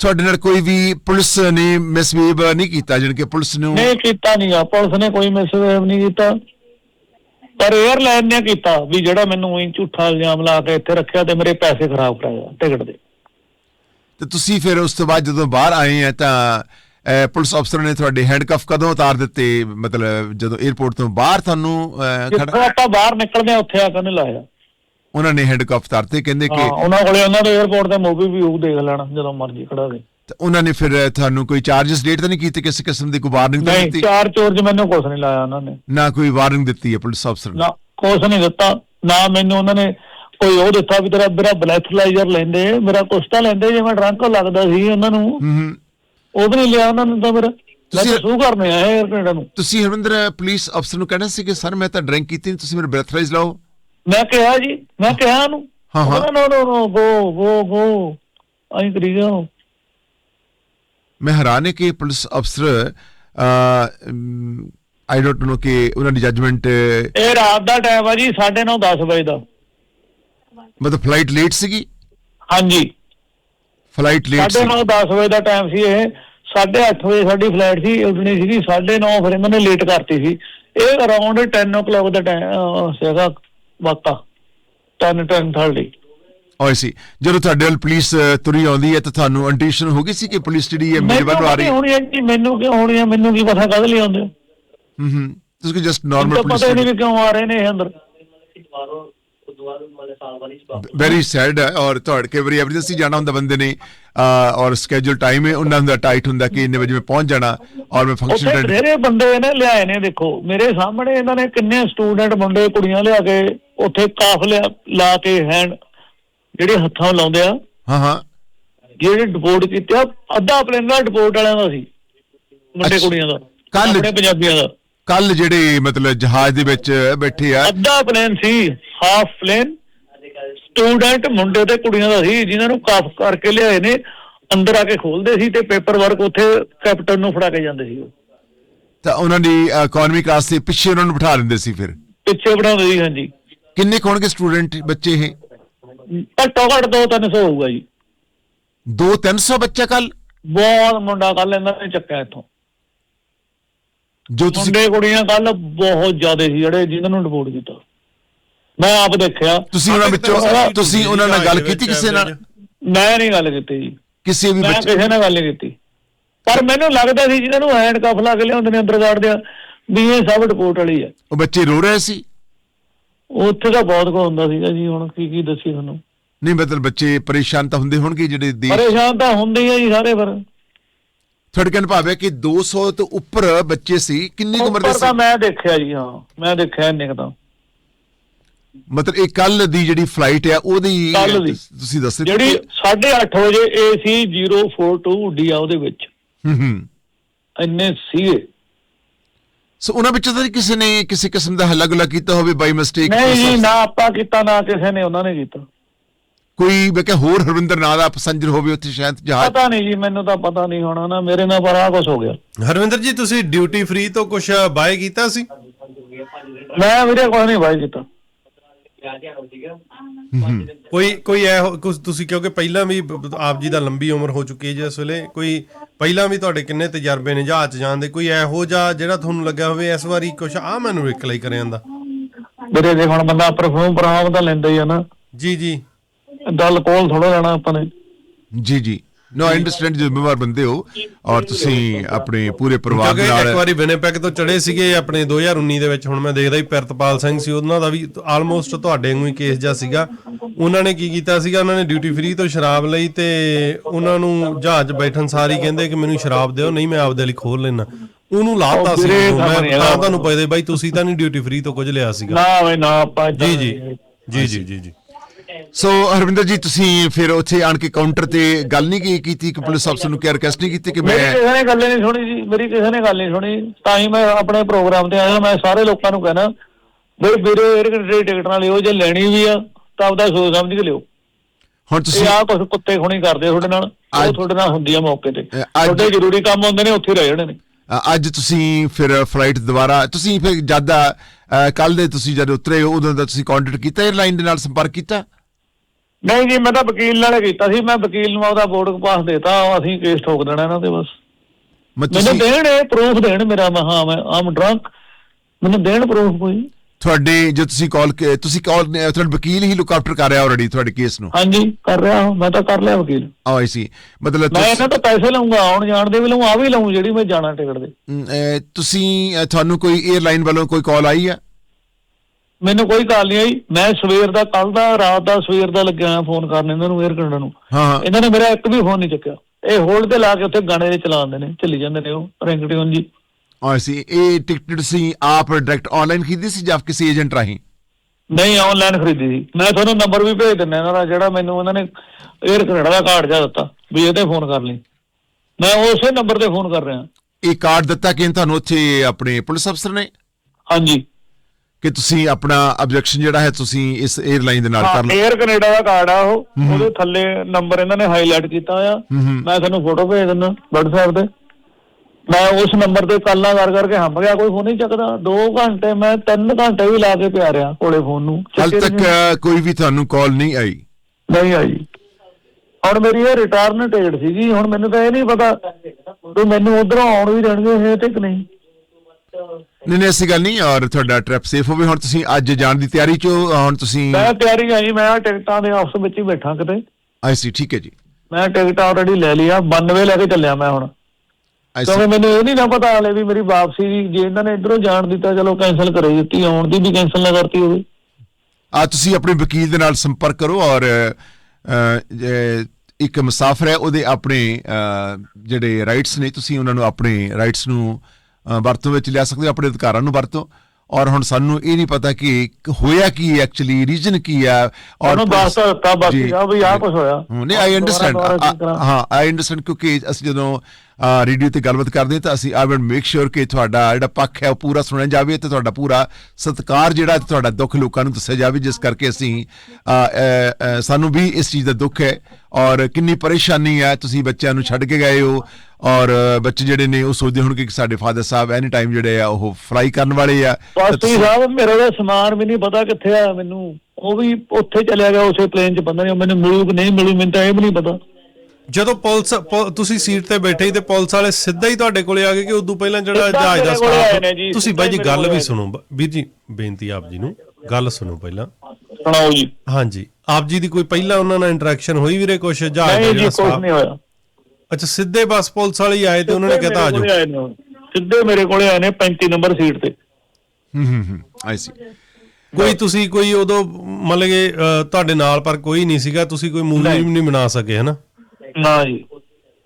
ਤੁਹਾਡੇ ਨਾਲ ਕੋਈ ਵੀ ਪੁਲਿਸ ਨੇ ਮਿਸਬੀਹੇਵ ਨਹੀਂ ਕੀਤਾ ਜਾਣੀ ਕਿ ਪੁਲਿਸ ਨੂੰ ਨਹੀਂ ਕੀਤਾ ਨਹੀਂ ਆ ਪੁਲਿਸ ਨੇ ਕੋਈ ਮੈਸੇਜ ਨਹੀਂ ਕੀਤਾ। ਪਰ 에ਅਰਲਾਈਨ ਨੇ ਕੀਤਾ ਵੀ ਜਿਹੜਾ ਮੈਨੂੰ ਉਹੀ ਝੂਠਾ ਇਲਜ਼ਾਮ ਲਾ ਕੇ ਇੱਥੇ ਰੱਖਿਆ ਤੇ ਮੇਰੇ ਪੈਸੇ ਖਰਾਬ ਕਰਾਇਆ ਟਿਕਟ ਦੇ। ਤੇ ਤੁਸੀਂ ਫਿਰ ਉਸ ਤੋਂ ਬਾਅਦ ਜਦੋਂ ਬਾਹਰ ਆਏ ਆ ਤਾਂ ਪੁਲਿਸ ਅਫਸਰ ਨੇ ਤੁਹਾਡੇ ਹੈਂਡਕਫ ਕਦੋਂ ਉਤਾਰ ਦਿੱਤੇ? ਮਤਲਬ ਜਦੋਂ 에ਅਰਪੋਰਟ ਤੋਂ ਬਾਹਰ ਤੁਹਾਨੂੰ ਖੜਾ ਆਪਾਂ ਬਾਹਰ ਨਿਕਲਦੇ ਆ ਉੱਥੇ ਆ ਕੇ ਉਹਨੇ ਲਾਇਆ। ਉਹਨਾਂ ਨੇ ਹੈਂਡਕਫ ਕਰਤੇ ਕਹਿੰਦੇ ਕਿ ਉਹਨਾਂ ਕੋਲੇ ਉਹਨਾਂ ਦੇ 에어ਪੋਰਟ ਤੇ ਮੂਵੀ ਵੀ ਉਹ ਦੇਖ ਲੈਣਾ ਜਦੋਂ ਮਰਜ਼ੀ ਖੜਾ ਦੇ। ਤੇ ਉਹਨਾਂ ਨੇ ਫਿਰ ਤੁਹਾਨੂੰ ਕੋਈ ਚਾਰजेस ਡੇਟ ਤਾਂ ਨਹੀਂ ਕੀਤੇ ਕਿਸੇ ਕਿਸਮ ਦੀ ਕੋਈ ਵਾਰਨਿੰਗ ਤਾਂ ਨਹੀਂ ਦਿੱਤੀ? ਚਾਰ ਚੋਰਜ ਮੈਨੂੰ ਕੁਝ ਨਹੀਂ ਲਾਇਆ ਉਹਨਾਂ ਨੇ। ਨਾ ਕੋਈ ਵਾਰਨਿੰਗ ਦਿੱਤੀ ਹੈ ਪੁਲਿਸ ਅਫਸਰ ਨੇ? ਨਾ ਕੁਝ ਨਹੀਂ ਦਿੱਤਾ। ਨਾ ਮੈਨੂੰ ਉਹਨਾਂ ਨੇ ਕੋਈ ਉਹ ਦਿੱਤਾ ਵੀ ਤੇਰਾ ਮੇਰਾ ਬਲੈਥਲਾਈਜ਼ਰ ਲੈਂਦੇ ਮੇਰਾ ਕੁਛ ਤਾਂ ਲੈਂਦੇ ਜੇ ਡਰੰਕ ਲੱਗਦਾ ਸੀ ਉਹਨਾਂ ਨੂੰ। ਹੂੰ ਉਹ ਵੀ ਨਹੀਂ ਲਿਆ ਉਹਨਾਂ ਨੇ ਤਾਂ ਮੇਰਾ ਤੁਸੀਂ ਸ਼ੂ ਕਰਨੇ ਆਏ ਏਅਰ ਨੂੰ। ਤੁਸੀਂ ਹਰਵਿੰਦਰ ਪੁਲਿਸ ਅਫਸਰ ਨੂੰ ਕਹਿਣਾ ਸੀ ਕਿ ਸਰ ਮੈਂ ਤਾਂ ਡਰਿੰਕ ਕੀਤੀ ਨਹੀਂ ਤੁਸੀਂ ਮੇਰੇ ਬਲੈਥਲਾਈਜ਼ ਲਾਓ। ਮੈਂ ਕਿਹਾ ਜੀ ਮੈਂ ਕਿਹਾ ਉਹਨੂੰ। ਹਾਂ, ਹਾਂ। ਨੋ ਨੋ ਨੋ ਗੋ ਗੋ ਗੋ। ਆਈ ਕਰੀ ਗਿਆ। ਮੈਂ ਹੈਰਾਨ ਹੈ ਕਿ ਪੁਲਿਸ ਅਫਸਰ ਆਈ ਡੋਨਟ ਨੋ ਕਿ ਉਹਨਾਂ ਦੀ ਜੱਜਮੈਂਟ ਇਹ ਰਾਤ ਦਾ ਟਾਈਮ ਆ ਜੀ 9:30 10 ਵਜੇ ਦਾ। ਮਤਲਬ ਫਲਾਈਟ ਲੇਟ ਸੀਗੀ? ਹਾਂਜੀ। ਫਲਾਈਟ ਲੇਟ ਸੀ 9:30 10 ਵਜੇ ਦਾ ਟਾਈਮ ਸੀ ਇਹ। 8:30 ਵਜੇ ਸਾਡੀ ਫਲਾਈਟ ਸੀ ਉੱਡਣੀ ਸੀਗੀ। 9:30 ਫਿਰ ਇਹਨਾਂ ਨੇ ਲੇਟ ਕਰਤੀ ਸੀ। ਇਹ ਅਰਾਊਂਡ 10 o'clock ਦਾ ਟਾਈਮ ਸੀਗਾ। ਵਕਤਾ 10 10:30 ਓਏ ਸੀ ਜਦੋਂ ਤੁਹਾਡੇ ਨਾਲ ਪੁਲਿਸ ਤੁਰੀ ਆਉਂਦੀ ਹੈ ਤਾਂ ਤੁਹਾਨੂੰ ਅੰਟੀਸ਼ਨ ਹੋ ਗਈ ਸੀ ਕਿ ਪੁਲਿਸ ਜਿਹੜੀ ਹੈ ਮੇਰੇ ਵੱਲ ਆ ਰਹੀ ਹੈ? ਹੋਣੀ ਹੈ ਜੀ ਮੈਨੂੰ ਕਿਉਂ ਹੋਣੀ ਹੈ ਮੈਨੂੰ ਕੀ ਪਤਾ ਕਦ ਲਈ ਆਉਂਦੇ ਹੂੰ ਹੂੰ। ਤੁਸੀਂ ਜਸਟ ਨਾਰਮਲ ਤਾਂ ਪਤਾ ਨਹੀਂ ਪੁਲਿਸ ਕਿਉਂ ਆ ਰਹੇ ਨੇ ਇਹ ਅੰਦਰ। ਵੈਰੀ ਸੈਡ ਹੈ ਔਰ ਤੁਹਾਡੇ ਕੇ ਵਾਰੀ ਐਮਰਜੈਂਸੀ ਜਾਣਾ ਹੁੰਦਾ ਬੰਦੇ ਨੇ ਔਰ ਸਕੇਜੂਲ ਟਾਈਮ ਹੈ ਉਹਨਾਂ ਦਾ ਟਾਈਟ ਹੁੰਦਾ ਕਿ ਇੰਨੇ ਵਜੇ ਮੈਂ ਪਹੁੰਚ ਜਾਣਾ ਔਰ ਮੈਂ ਫੰਕਸ਼ਨ ਬਥੇਰੇ ਬੰਦੇ ਨੇ ਲਿਆਏ ਨੇ ਦੇਖੋ ਮੇਰੇ ਸਾਹਮਣੇ ਇਹਨਾਂ ਨੇ ਕਿੰਨੇ ਸਟੂਡੈਂਟ ਮੁੰਡੇ ਕੁੜੀਆਂ ਲਿਆ ਕੇ ਉੱਥੇ ਕਾਫਲੇ ਲਾ ਕੇ ਹੈਂਡ ਜਿਹੜੇ ਹੱਥਾਂ ਲਾਉਂਦੇ ਆ ਹਾਂ ਹਾਂ। ਜਿਹੜੇ ਡਿਪੋਰਟ ਕੀਤੇ ਆ ਅੱਧਾ ਪਲੇਨ ਦਾ ਡਿਪੋਰਟ ਵਾਲਿਆਂ ਦਾ ਸੀ ਮੁੰਡੇ। ਕੁੜੀਆਂ ਦਾ ਕੱਲ੍ਹ- ਆਪਣੇ ਪੰਜਾਬੀਆਂ ਦਾ। ਕੱਲ ਜਿਹੜੇ ਮਤਲਬ ਜਹਾਜ਼ ਦੇ ਵਿੱਚ ਬੈਠੇ ਆ। ਅੱਧਾ ਪਲੇਨ ਸੀ ਹਾਫ ਪਲੇਨ ਸਟੂਡੈਂਟ ਮੁੰਡੇ ਤੇ ਕੁੜੀਆਂ ਦਾ ਸੀ ਜਿਨ੍ਹਾਂ ਨੂੰ ਕਾਫ ਕਰਕੇ ਲਿਆਏ ਨੇ। ਅੰਦਰ ਆ ਕੇ ਖੋਲਦੇ ਸੀ ਤੇ ਪੇਪਰ ਵਰਕ ਉੱਥੇ ਕੈਪਟਨ ਨੂੰ ਫੜਾ ਕੇ ਜਾਂਦੇ ਸੀ ਉਹ। ਤਾਂ ਉਹਨਾਂ ਦੀ ਇਕਨੋਮੀ ਕਲਾਸ ਦੇ ਪਿੱਛੇ ਉਹਨਾਂ ਨੂੰ ਬਿਠਾ ਦਿੰਦੇ ਸੀ ਫਿਰ। ਪਿੱਛੇ ਬਣਾਉਂਦੇ ਸੀ ਹਾਂਜੀ। ਕਿੰਨੇ ਕੁ ਹੋਣਗੇ ਸਟੂਡੈਂਟ ਬੱਚੇ ਇਹ? ਘੱਟੋ ਘੱਟ ਦੋ ਤਿੰਨ ਸੌ ਹੋਊਗਾ ਜੀ। 2 300 ਬੱਚਾ ਕੱਲ ਬਹੁਤ ਮੁੰਡਾ ਕੱਲ ਇਹਨਾਂ ਨੇ ਚੱਕਿਆ ਇੱਥੋਂ। ਜੋ ਤੁਸੀਂ ਮੁੰਡੇ ਕੁੜੀਆਂ ਕੱਲ ਬਹੁਤ ਜ਼ਿਆਦਾ ਸੀ ਜਿਹੜੇ ਜਿਨ੍ਹਾਂ ਨੂੰ ਰਿਪੋਰਟ ਕੀਤਾ। ਮੈਂ ਆਪ ਦੇਖਿਆ। ਤੁਸੀਂ ਉਹਨਾਂ ਵਿੱਚੋਂ ਤੁਸੀਂ ਉਹਨਾਂ ਨਾਲ ਗੱਲ ਕੀਤੀ ਕਿਸੇ ਨਾਲ? ਮੈਂ ਨਹੀਂ ਗੱਲ ਕੀਤੀ ਜੀ। ਕਿਸੇ ਵੀ ਮੈਂ ਬੱਚੇ ਕਿਸੇ ਨਾਲ ਗੱਲ ਨਹੀਂ ਕੀਤੀ। ਪਰ ਮੈਨੂੰ ਲੱਗਦਾ ਸੀ ਜਿਹਨਾਂ ਨੂੰ ਹੈਂਡ ਕਫ ਲਾ ਕੇ ਲਿਆਉਂਦੇ ਨੇ ਅੰਦਰ ਕੱਢਦੇ ਆ ਵੀ ਇਹ ਸਭ ਰਿਪੋਰਟ ਵਾਲੀ ਆ। ਉਹ ਬੱਚੇ ਰੋ ਰਹੇ ਸੀ? ਉੱਥੇ ਤਾਂ ਬਹੁਤ ਕੋ ਹੁੰਦਾ ਸੀਗਾ ਜੀ ਹੁਣ ਕੀ ਕੀ ਦੱਸੀ ਤੁਹਾਨੂੰ। ਨਹੀਂ ਮਤਲਬ ਬੱਚੇ ਪਰੇਸ਼ਾਨ ਤਾਂ ਹੁੰਦੇ ਹੋਣਗੇ ਜਿਹੜੇ ਦੇਸ਼ ਪਰੇਸ਼ਾਨ ਤਾਂ ਹੁੰਦੇ ਆ ਜੀ ਸਾਰੇ ਪਰ ਕਹਿਣ ਭਾਵ ਕਿ 200 ਤੋਂ ਉੱਪਰ ਬੱਚੇ ਸੀ। ਕਿੰਨੀ ਉਮਰ ਦੇ ਉੱਪਰ ਤਾਂ ਸੀ? ਮੈਂ ਦੇਖਿਆ ਜੀ ਹਾਂ। ਮੈਂ ਦੇਖਿਆ ਇੰਨੇ ਕੁ ਤਾਂ। ਮਤਲਬ ਇਹ ਕੱਲ ਦੀ ਜਿਹੜੀ ਫਲਾਈਟ ਹੈ ਉਹਦੀ ਕੱਲ੍ਹ ਦੀ। ਤੁਸੀਂ ਦੱਸੇ ਜਿਹੜੀ 8:30 ਵਜੇ AC 042 ਉੱਡੀ ਆ ਉਹਦੇ ਵਿੱਚ। ਹੂੰ ਹੂੰ। ਇੰਨੇ ਸੀਗੇ। ਸੋ ਉਹਨਾਂ ਵਿੱਚੋਂ ਤਾਂ ਕਿਸੇ ਨੇ ਕਿਸੇ ਕਿਸਮ ਦਾ ਹੱਲਾ ਗੁੱਲਾ ਕੀਤਾ ਹੋਵੇ ਬਾਈ ਮਿਸਟੇਕ ਨਹੀਂ ਜੀ ਨਾ ਆਪਾਂ ਕੀਤਾ ਨਾ ਕਿਸੇ ਨੇ ਉਹਨਾਂ ਨੇ ਕੀਤਾ। ਕੋਈ ਮੈਂ ਕਿਹਾ ਹੋਰ ਹਰਵਿੰਦਰ ਨਾਂ ਦਾ ਪੈਸੰਜਰ ਹੋਵੇ ਉੱਥੇ ਸ਼ਾਇਦ ਜਹਾਜ਼? ਪਤਾ ਨਹੀਂ ਜੀ ਮੈਨੂੰ ਤਾਂ ਪਤਾ ਨਹੀਂ ਹੋਣਾ ਨਾ। ਮੇਰੇ ਨਾਲ ਪਰ ਕੁਝ ਹੋ ਗਿਆ। ਹਰਵਿੰਦਰ ਜੀ ਤੁਸੀਂ ਡਿਊਟੀ ਫ੍ਰੀ ਤੋਂ ਕੁਝ ਬਾਏ ਕੀਤਾ ਸੀ? ਮੈਂ ਵੀਰੇ ਕੁਝ ਨਹੀਂ ਬਾਈ ਕੀਤਾ। ਕੋਈ ਕੋਈ ਇਹੋ ਕੁਛ ਤੁਸੀਂ ਕਿਉਂਕਿ ਪਹਿਲਾਂ ਵੀ ਆਪ ਜੀ ਦਾ ਲੰਬੀ ਉਮਰ ਹੋ ਚੁੱਕੀ ਹੈ ਜੀ ਇਸ ਵੇਲੇ। ਕੋਈ ਪਹਿਲਾਂ ਵੀ ਤੁਹਾਡੇ ਕਿੰਨੇ ਤਜਰਬੇ ਨੇ ਜਹਾਜ਼ 'ਚ ਜਾਣ ਦੇ? ਕੋਈ ਇਹੋ ਜਿਹਾ ਜਿਹੜਾ ਤੁਹਾਨੂੰ ਲੱਗਿਆ ਹੋਵੇ ਇਸ ਵਾਰੀ ਕੁਝ ਆ ਮੈਨੂੰ ਰਿਕਲਾਈ ਕਰਿਆ ਜਾਂਦਾ। ਵੀਰੇ ਜੇ ਹੁਣ ਬੰਦਾ ਪਰਫਿਊਮ ਪਰਾਮ ਤਾਂ ਲੈਂਦਾ ਹੀ ਆ ਨਾ। ਜੀ ਜੀ। ਦਲ ਕੋਲ ਥੋੜਾ ਲੈਣਾ ਆਪਾਂ ਨੇ। ਜੀ ਜੀ। ਨੋ ਆਈ ਅੰਡਰਸਟੈਂਡ ਜ਼ਿੰਮੇਵਾਰ ਬੰਦੇ ਹੋ ਔਰ ਤੁਸੀਂ ਆਪਣੇ ਪੂਰੇ ਪਰਿਵਾਰ ਦੇ ਇੱਕ ਨਾਲ ਵਾਰੀ ਵਿਨੇਪੈਗ ਤੋਂ ਚੜੇ ਸੀਗੇ ਆਪਣੇ 2019 ਦੇ ਵਿੱਚ ਹੁਣ ਮੈਂ ਦੇਖਦਾ ਹੀ ਪਿਰਤਪਾਲ ਸਿੰਘ ਸੀ ਉਹਨਾਂ ਦਾ ਵੀ ਆਲਮੋਸਟ ਤੁਹਾਡੇ ਵਾਂਗੂ ਹੀ ਕੇਸ ਜਾ ਸੀਗਾ। ਉਹਨਾਂ ਨੇ ਕੀ ਕੀਤਾ ਸੀਗਾ ਉਹਨਾਂ ਨੇ ਡਿਊਟੀ ਫ੍ਰੀ ਤੋਂ ਸ਼ਰਾਬ ਲਈ ਤੇ ਉਹਨਾਂ ਨੂੰ ਜਹਾਜ਼ ਬੈਠਣ ਸਾਰੀ ਕਹਿੰਦੇ ਕਿ ਮੈਨੂੰ ਸ਼ਰਾਬ ਦਿਓ ਨਹੀਂ ਮੈਂ ਆਪਦੇ ਲਈ ਖੋਲ ਲੈਣਾ ਉਹਨੂੰ ਲਾਤਾ ਸੀ ਮੈਂ ਤਾਂ ਤੁਹਾਨੂੰ ਪਤਾ ਬਾਈ ਤੁਸੀਂ ਤਾਂ ਨਹੀਂ ਡਿਊਟੀ ਫ੍ਰੀ ਤੋਂ ਕੁਝ ਲਿਆ ਸੀਗਾ? ਨਾ ਵੇ ਨਾ ਆਪਾਂ ਜੀ ਜੀ। ਜੀ ਜੀ ਜੀ ਜੀ। ਸੋ ਹਰਵਿੰਦਰ ਜੀ ਤੁਸੀਂ ਫਿਰ ਉੱਥੇ ਆਣ ਕੇ ਕਾਊਂਟਰ ਤੇ ਗੱਲ ਨਹੀਂ ਕੀ- ਕੀਤੀ? ਕਿ ਪੁਲਿਸ ਅਫਸਰ ਨੂੰ ਕਿ ਰਿਕਵੈਸਟ ਨਹੀਂ ਕੀਤੀ ਕਿ ਮੇਰੀ ਮੈਂ ਕਿਸੇ ਨੇ ਗੱਲ ਨਹੀਂ ਸੁਣੀ ਜੀ ਮੇਰੀ ਕਿਸੇ ਨੇ ਗੱਲ ਨਹੀਂ ਸੁਣੀ। ਤਾਂ ਹੀ ਮੈਂ ਆਪਣੇ ਪ੍ਰੋਗਰਾਮ ਤੇ ਆਇਆ ਮੈਂ ਸਾਰੇ ਲੋਕਾਂ ਨੂੰ ਕਹਿਣਾ ਬਈ ਵੀਰੇ 에ਅਰ ਕੰਟਰੀ ਟਿਕਟ ਨਾਲ ਲਿਓ ਜੇ ਲੈਣੀ ਵੀ ਆ ਤਾਂ ਆਪਦਾ ਸੋਚ ਸਮਝ ਕੇ ਲਿਓ। ਹੁਣ ਇਹ ਤੁਸੀਂ ਆ ਕੁਝ ਕੁੱਤੇ ਖੁਣੀ ਕਰਦੇ ਤੁਹਾਡੇ ਨਾਲ ਉਹ ਤੁਹਾਡੇ ਨਾਲ ਹੁੰਦੀ ਆ ਮੌਕੇ ਤੇ। ਤੁਹਾਡੇ ਜ਼ਰੂਰੀ ਕੰਮ ਹੁੰਦੇ ਨੇ ਉੱਥੇ ਰਹਿ ਜਾਣੇ ਨੇ। ਅੱਜ ਤੁਸੀਂ ਫਿਰ ਫਲਾਈਟ ਦੁਬਾਰਾ ਤੁਸੀਂ ਫਿਰ ਜਦ ਕੱਲ ਦੇ ਤੁਸੀਂ ਜਦ ਉਤਰੇ ਉਦੋਂ ਦਾ ਤੁਸੀਂ ਕੰਟੈਕਟ ਕੀਤਾ 에ਅਰਲਾਈਨ ਦੇ ਨਾਲ ਸੰਪਰਕ ਕੀਤਾ? ਨਹੀਂ ਜੀ ਮੈਂ ਤਾਂ ਵਕੀਲ ਨਾਲ ਕੀਤਾ ਸੀ ਮੈਂ ਵਕੀਲ ਨੂੰ ਆਪਦਾ ਬੋਰਡ ਪਾਸ ਦੇਤਾ ਅਸੀਂ ਕੇਸ ਠੋਕ ਦੇਣਾ ਇਹਨਾਂ ਤੇ ਬਸ। ਮੈਨੂੰ ਦੇਣ ਇਹ ਪ੍ਰੂਫ ਦੇਣ ਮੇਰਾ ਮੈਂ ਹਾਂ ਮੈਂ ਆਮ ਡਰੰਕ ਮੈਨੂੰ ਦੇਣ ਪ੍ਰੂਫ ਕੋਈ। ਤੁਹਾਡੇ ਜੋ ਤੁਸੀਂ ਕਾਲ ਤੁਸੀਂ ਕਾਲ ਤੁਹਾਡਾ ਵਕੀਲ ਹੀ ਲੁੱਕ ਆਫਟਰ ਕਰ ਰਿਹਾ ਆਲਰੇਡੀ ਤੁਹਾਡੇ ਕੇਸ ਨੂੰ। ਹਾਂਜੀ ਕਰ ਰਿਹਾ ਹਾਂ ਮੈਂ ਤਾਂ ਕਰ ਲਿਆ ਵਕੀਲ। ਆਈ ਸੀ ਮਤਲਬ ਮੈਂ ਇਹਨਾਂ ਤੋਂ ਪੈਸੇ ਲਵਾਂਗਾ ਆਉਣ ਜਾਣ ਦੇ ਵੀ ਲਵਾਂ ਆ ਵੀ ਲਵਾਂ ਜਿਹੜੀ ਮੈਂ ਜਾਣਾ ਟਿਕਟ ਦੇ। ਤੁਸੀਂ ਤੁਹਾਨੂੰ ਕੋਈ 에ਅਰਲਾਈਨ ਵੱਲੋਂ ਕੋਈ ਕਾਲ ਆਈ ਆ? ਮੈਨੂੰ ਕੋਈ ਗੱਲ ਨਹੀਂ ਆਈ। ਮੈਂ ਸਵੇਰ ਦਾ ਕੱਲ ਦਾ ਰਾਤ ਦਾ ਸਵੇਰ ਦਾ ਲੱਗਿਆ ਹੋਇਆ ਫੋਨ ਕਰਨ ਇਹਨਾਂ ਨੂੰ 에ਅਰ ਕੈਨੇਡਾ ਨੂੰ। ਹਾਂ ਇਹਨਾਂ ਨੇ ਮੇਰਾ ਇੱਕ ਵੀ ਫੋਨ ਨਹੀਂ ਚੱਕਿਆ। ਇਹ ਹੋਲਡ ਤੇ ਲਾ ਕੇ ਉੱਥੇ ਗਾਣੇ ਦੇ ਚਲਾਉਂਦੇ ਨੇ ਚੱਲੀ ਜਾਂਦੇ ਨੇ ਉਹ ਰਿੰਗਟੋਨ ਜੀ। ਆਈ ਸੀ ਇਹ ਟਿਕਟ ਤੁਸੀਂ ਆਪ ਡਾਇਰੈਕਟ ਆਨਲਾਈਨ ਖਰੀਦੀ ਸੀ ਜਾਂ ਕਿਸੇ ਏਜੰਟ ਰਾਹੀਂ? ਨਹੀਂ ਆਨਲਾਈਨ ਖਰੀਦੀ ਸੀ। ਮੈਂ ਤੁਹਾਨੂੰ ਨੰਬਰ ਵੀ ਭੇਜ ਦਿੰਦਾ ਇਹਨਾਂ ਦਾ ਜਿਹੜਾ ਮੈਨੂੰ ਉਹਨਾਂ ਨੇ 에ਅਰ ਕੈਨੇਡਾ ਦਾ ਕਾਰਡ ਜਾ ਦਿੱਤਾ ਵੀ ਇਹਦੇ ਫੋਨ ਕਰ ਲਈ। ਮੈਂ ਉਸੇ ਨੰਬਰ ਤੇ ਫੋਨ ਕਰ ਰਿਹਾ। ਇਹ ਕਾਰਡ ਦਿੱਤਾ ਕਿ ਤੁਹਾਨੂੰ ਉੱਥੇ ਆਪਣੇ ਪੁਲਿਸ ਅਫਸਰ ਨੇ? ਹਾਂਜੀ। ਕਿ ਤੁਸੀਂ ਆਪਣਾ ਆਬਜੈਕਸ਼ਨ ਜਿਹੜਾ ਹੈ ਤੁਸੀਂ ਇਸ 에ਅਰਲਾਈਨ ਦੇ ਨਾਲ ਕਰ ਲਓ। 에ਅਰ ਕੈਨੇਡਾ ਦਾ ਕਾਰਡ ਆ ਉਹ। ਉਹਦੇ ਥੱਲੇ ਨੰਬਰ ਇਹਨਾਂ ਨੇ ਹਾਈਲਾਈਟ ਕੀਤਾ ਆ ਮੈਂ ਤੁਹਾਨੂੰ ਫੋਟੋ ਭੇਜ ਦਿੰਦਾ WhatsApp ਤੇ। ਮੈਂ ਉਸ ਨੰਬਰ ਤੇ ਕਾਲਾਂ ਕਰ ਕਰਕੇ ਹੰਬ ਗਿਆ ਕੋਈ ਫੋਨ ਨਹੀਂ ਚੱਕਦਾ। 2 ਘੰਟੇ ਮੈਂ 3 ਘੰਟੇ ਵੀ ਲਾ ਕੇ ਪਿਆ ਰਿਹਾ ਕੋਲੇ ਫੋਨ ਨੂੰ। ਹਾਲ ਤੱਕ ਕੋਈ ਵੀ ਤੁਹਾਨੂੰ ਕਾਲ ਨਹੀਂ ਆਈ। ਨਹੀਂ ਆਈ। ਹੁਣ ਮੇਰੀ ਇਹ ਰਿਟਰਨ ਟਿਕਟ ਸੀਗੀ। ਹੁਣ ਮੈਨੂੰ ਤਾਂ ਇਹ ਨਹੀਂ ਪਤਾ ਵੀ ਮੈਨੂੰ ਉਧਰੋਂ ਆਉਣ ਵੀ ਦੇਣਗੇ ਇਹ ਤੇ ਕਿ ਨਹੀਂ। ਨਹੀਂ ਨਹੀਂ ਐਸੀ ਗੱਲ ਨਹੀਂ ਔਰ ਤੁਹਾਡਾ ਟ੍ਰਿਪ ਸੇਫ ਹੋਵੇ। ਹੁਣ ਤੁਸੀਂ ਅੱਜ ਜਾਣ ਦੀ ਤਿਆਰੀ ਚ ਹੋ, ਹੁਣ ਤੁਸੀਂ ਮੈਂ ਤਿਆਰੀ ਆ ਜੀ ਮੈਂ ਟਿਕਟਾਂ ਦੇ ਆਫਿਸ ਵਿੱਚ ਹੀ ਬੈਠਾ ਕਿਤੇ। ਆਈ ਸੀ ਠੀਕ ਹੈ ਜੀ। ਮੈਂ ਟਿਕਟ ਆਲਰੇਡੀ ਲੈ ਲਈ ਆ 92 ਲੈ ਕੇ ਚੱਲਿਆ ਮੈਂ ਹੁਣ। ਆਈ ਸੀ ਕਿਉਂਕਿ ਮੈਨੂੰ ਇਹ ਨਹੀਂ ਨਾ ਪਤਾ ਹਲੇ ਵੀ ਮੇਰੀ ਵਾਪਸੀ ਦੀ ਜੇ ਇਹਨਾਂ ਨੇ ਇਧਰੋਂ ਜਾਣ ਦਿੱਤਾ ਚਲੋ ਕੈਨਸਲ ਕਰੇ ਦਿੱਤੀ ਆਉਣ ਦੀ ਵੀ ਕੈਨਸਲ ਨਾ ਕਰਤੀ ਹੋਵੇ। ਆ ਤੁਸੀਂ ਆਪਣੇ ਵਕੀਲ ਦੇ ਨਾਲ ਸੰਪਰਕ ਕਰੋ ਔਰ ਜੇ ਇੱਕ ਮੁਸਾਫਰ ਹੈ ਉਹਦੇ ਆਪਣੇ ਜਿਹੜੇ ਰਾਈਟਸ ਨੇ ਤੁਸੀਂ ਉਹਨਾਂ ਨੂੰ ਆਪਣੇ ਰਾਈਟਸ ਨੂੰ ਵਰਤੋਂ ਵਿੱਚ ਲਿਆ ਸਕਦੇ ਹੋ ਆਪਣੇ ਅਧਿਕਾਰਾਂ ਨੂੰ ਵਰਤੋ ਔਰ ਹੁਣ ਸਾਨੂੰ ਇਹ ਨਹੀਂ ਪਤਾ ਕਿ ਹੋਇਆ ਕੀ ਐਕਚੁਅਲੀ ਰੀਜਨ ਕੀ ਆ ਉਹਨੂੰ ਦੱਸ ਤਾਂ ਦਿੱਤਾ ਬਾਕੀ ਆ ਵੀ ਜੀ। ਕੁਝ ਹੋਇਆ ਨਹੀਂ ਆਈ ਅੰਡਰਸਟੈਂਡ। ਹਾਂ ਆਈ ਅੰਡਰਸਟੈਂਡ ਕਿਉਂਕਿ ਅਸੀਂ ਜਦੋਂ ਰੇਡੀਓ ਤੇ ਗੱਲਬਾਤ ਕਰਦੇ ਹਾਂ ਤਾਂ ਅਸੀਂ ਆਈ ਵਾਂਟ ਮੇਕ ਸ਼ੋਰ ਕਿ ਤੁਹਾਡਾ ਜਿਹੜਾ ਪੱਖ ਹੈ ਉਹ ਪੂਰਾ ਸੁਣਿਆ ਜਾਵੇ ਤੇ ਤੁਹਾਡਾ ਪੂਰਾ ਸਤਿਕਾਰ ਜਿਹੜਾ ਤੁਹਾਡਾ ਦੁੱਖ ਲੋਕਾਂ ਨੂੰ ਦੱਸਿਆ ਜਾਵੇ ਜਿਸ ਕਰਕੇ ਅਸੀਂ ਸਾਨੂੰ ਵੀ ਇਸ ਚੀਜ਼ ਦਾ ਦੁੱਖ ਹੈ ਔਰ ਕਿੰਨੀ ਪਰੇਸ਼ਾਨੀ ਹੈ ਤੁਸੀਂ ਬੱਚਿਆਂ ਨੂੰ ਛੱਡ ਕੇ ਗਏ ਹੋ ਔਰ ਬੱਚੇ ਜਿਹੜੇ ਨੇ ਉਹ ਸੋਚਦੇ ਹੋਣਗੇ ਕਿ ਸਾਡੇ ਫਾਦਰ ਸਾਹਿਬ ਐਨੀ ਟਾਈਮ ਜਿਹੜੇ ਆ ਉਹ ਫਲਾਈ ਕਰਨ ਵਾਲੇ ਆ ਤੁਸੀਂ- ਸਾਹਿਬ ਮੇਰਾ ਤਾਂ ਸਮਾਨ ਵੀ ਨਹੀਂ ਪਤਾ ਕਿੱਥੇ ਆ ਮੈਨੂੰ। ਉਹ ਵੀ ਉੱਥੇ ਚਲਿਆ ਗਿਆ ਉਸੇ ਪਲੇਨ 'ਚ ਪਤਾ ਨਹੀਂ ਮੈਨੂੰ ਮਿਲੂ ਕਿ ਨਹੀਂ ਮਿਲੂ ਮੈਨੂੰ ਤਾਂ ਇਹ ਵੀ ਨਹੀਂ ਪਤਾ। ਜਦੋਂ ਪੁਲਿਸ ਤੁਸੀਂ ਸੀਟ ਤੇ ਬੈਠੇ ਸੀ ਤੇ ਪੁਲਿਸ ਵਾਲੇ ਸਿੱਧਾ ਹੀ ਤੁਹਾਡੇ ਕੋਲੇ ਆ ਗਏ ਕਿ ਉਦੋਂ ਪਹਿਲਾਂ ਜਿਹੜਾ ਸਿੱਧਾ ਜਹਾਜ਼ ਦਾ ਮੇਰੇ ਕੋਲੇ ਆਏ ਨੇ ਸਟਾਫ ਜੀ, ਤੁਸੀਂ ਸਿੱਧਾ ਬਾਈ ਹੀ ਜੀ ਮੇਰੇ ਗੱਲ ਕੋਲੇ ਵੀ ਆਏ ਸੁਣੋ ਬ- ਵੀਰ ਜੀ ਬੇਨਤੀ ਆਪ ਜੀ ਨੂੰ ਗੱਲ ਸੁਣੋ ਪਹਿਲਾਂ। ਸੁਣਾਓ ਜੀ। ਹਾਂਜੀ ਆਪ ਜੀ ਦੀ ਕੋਈ ਪਹਿਲਾਂ ਉਹਨਾਂ ਨਾਲ ਇੰਟਰੈਕਸ਼ਨ ਹੋਈ ਵੀਰੇ ਕੁਛ ਜਹਾਜ਼ ਦਾ ਨਹੀਂ ਜੀ ਜਿਹੜਾ ਕੁਝ staff- ਨਹੀਂ ਹੋਇਆ। ਅੱਛਾ ਸਿੱਧੇ ਬਸ ਪੁਲਿਸ ਵਾਲੇ ਹੀ ਆਏ ਤੇ ਉਹਨਾਂ ਨੇ ਸਿੱਧੇ ਕਹਤਾ ਆ ਮੇਰੇ ਜਾਓ। ਕੋਲੇ ਆਏ ਨੇ ਉਹ। ਸਿੱਧੇ ਮੇਰੇ ਕੋਲੇ ਆਏ ਨੇ 35 ਨੰਬਰ ਸੀਟ ਤੇ। ਹੂੰ ਹੂੰ ਹੂੰ ਆਈ ਸੀ ਕੋਈ ਤੁਸੀਂ ਕੋਈ ਉਦੋਂ ਮਤਲਬ ਕਿ ਤੁਹਾਡੇ ਨਾਲ ਪਰ ਕੋਈ ਨਹੀਂ ਸੀਗਾ ਤੁਸੀਂ ਕੋਈ ਮੂਵੀ। ਨਹੀਂ ਬਣਾ ਸਕੇ ਹਨਾ? ਨਾ ਜੀ।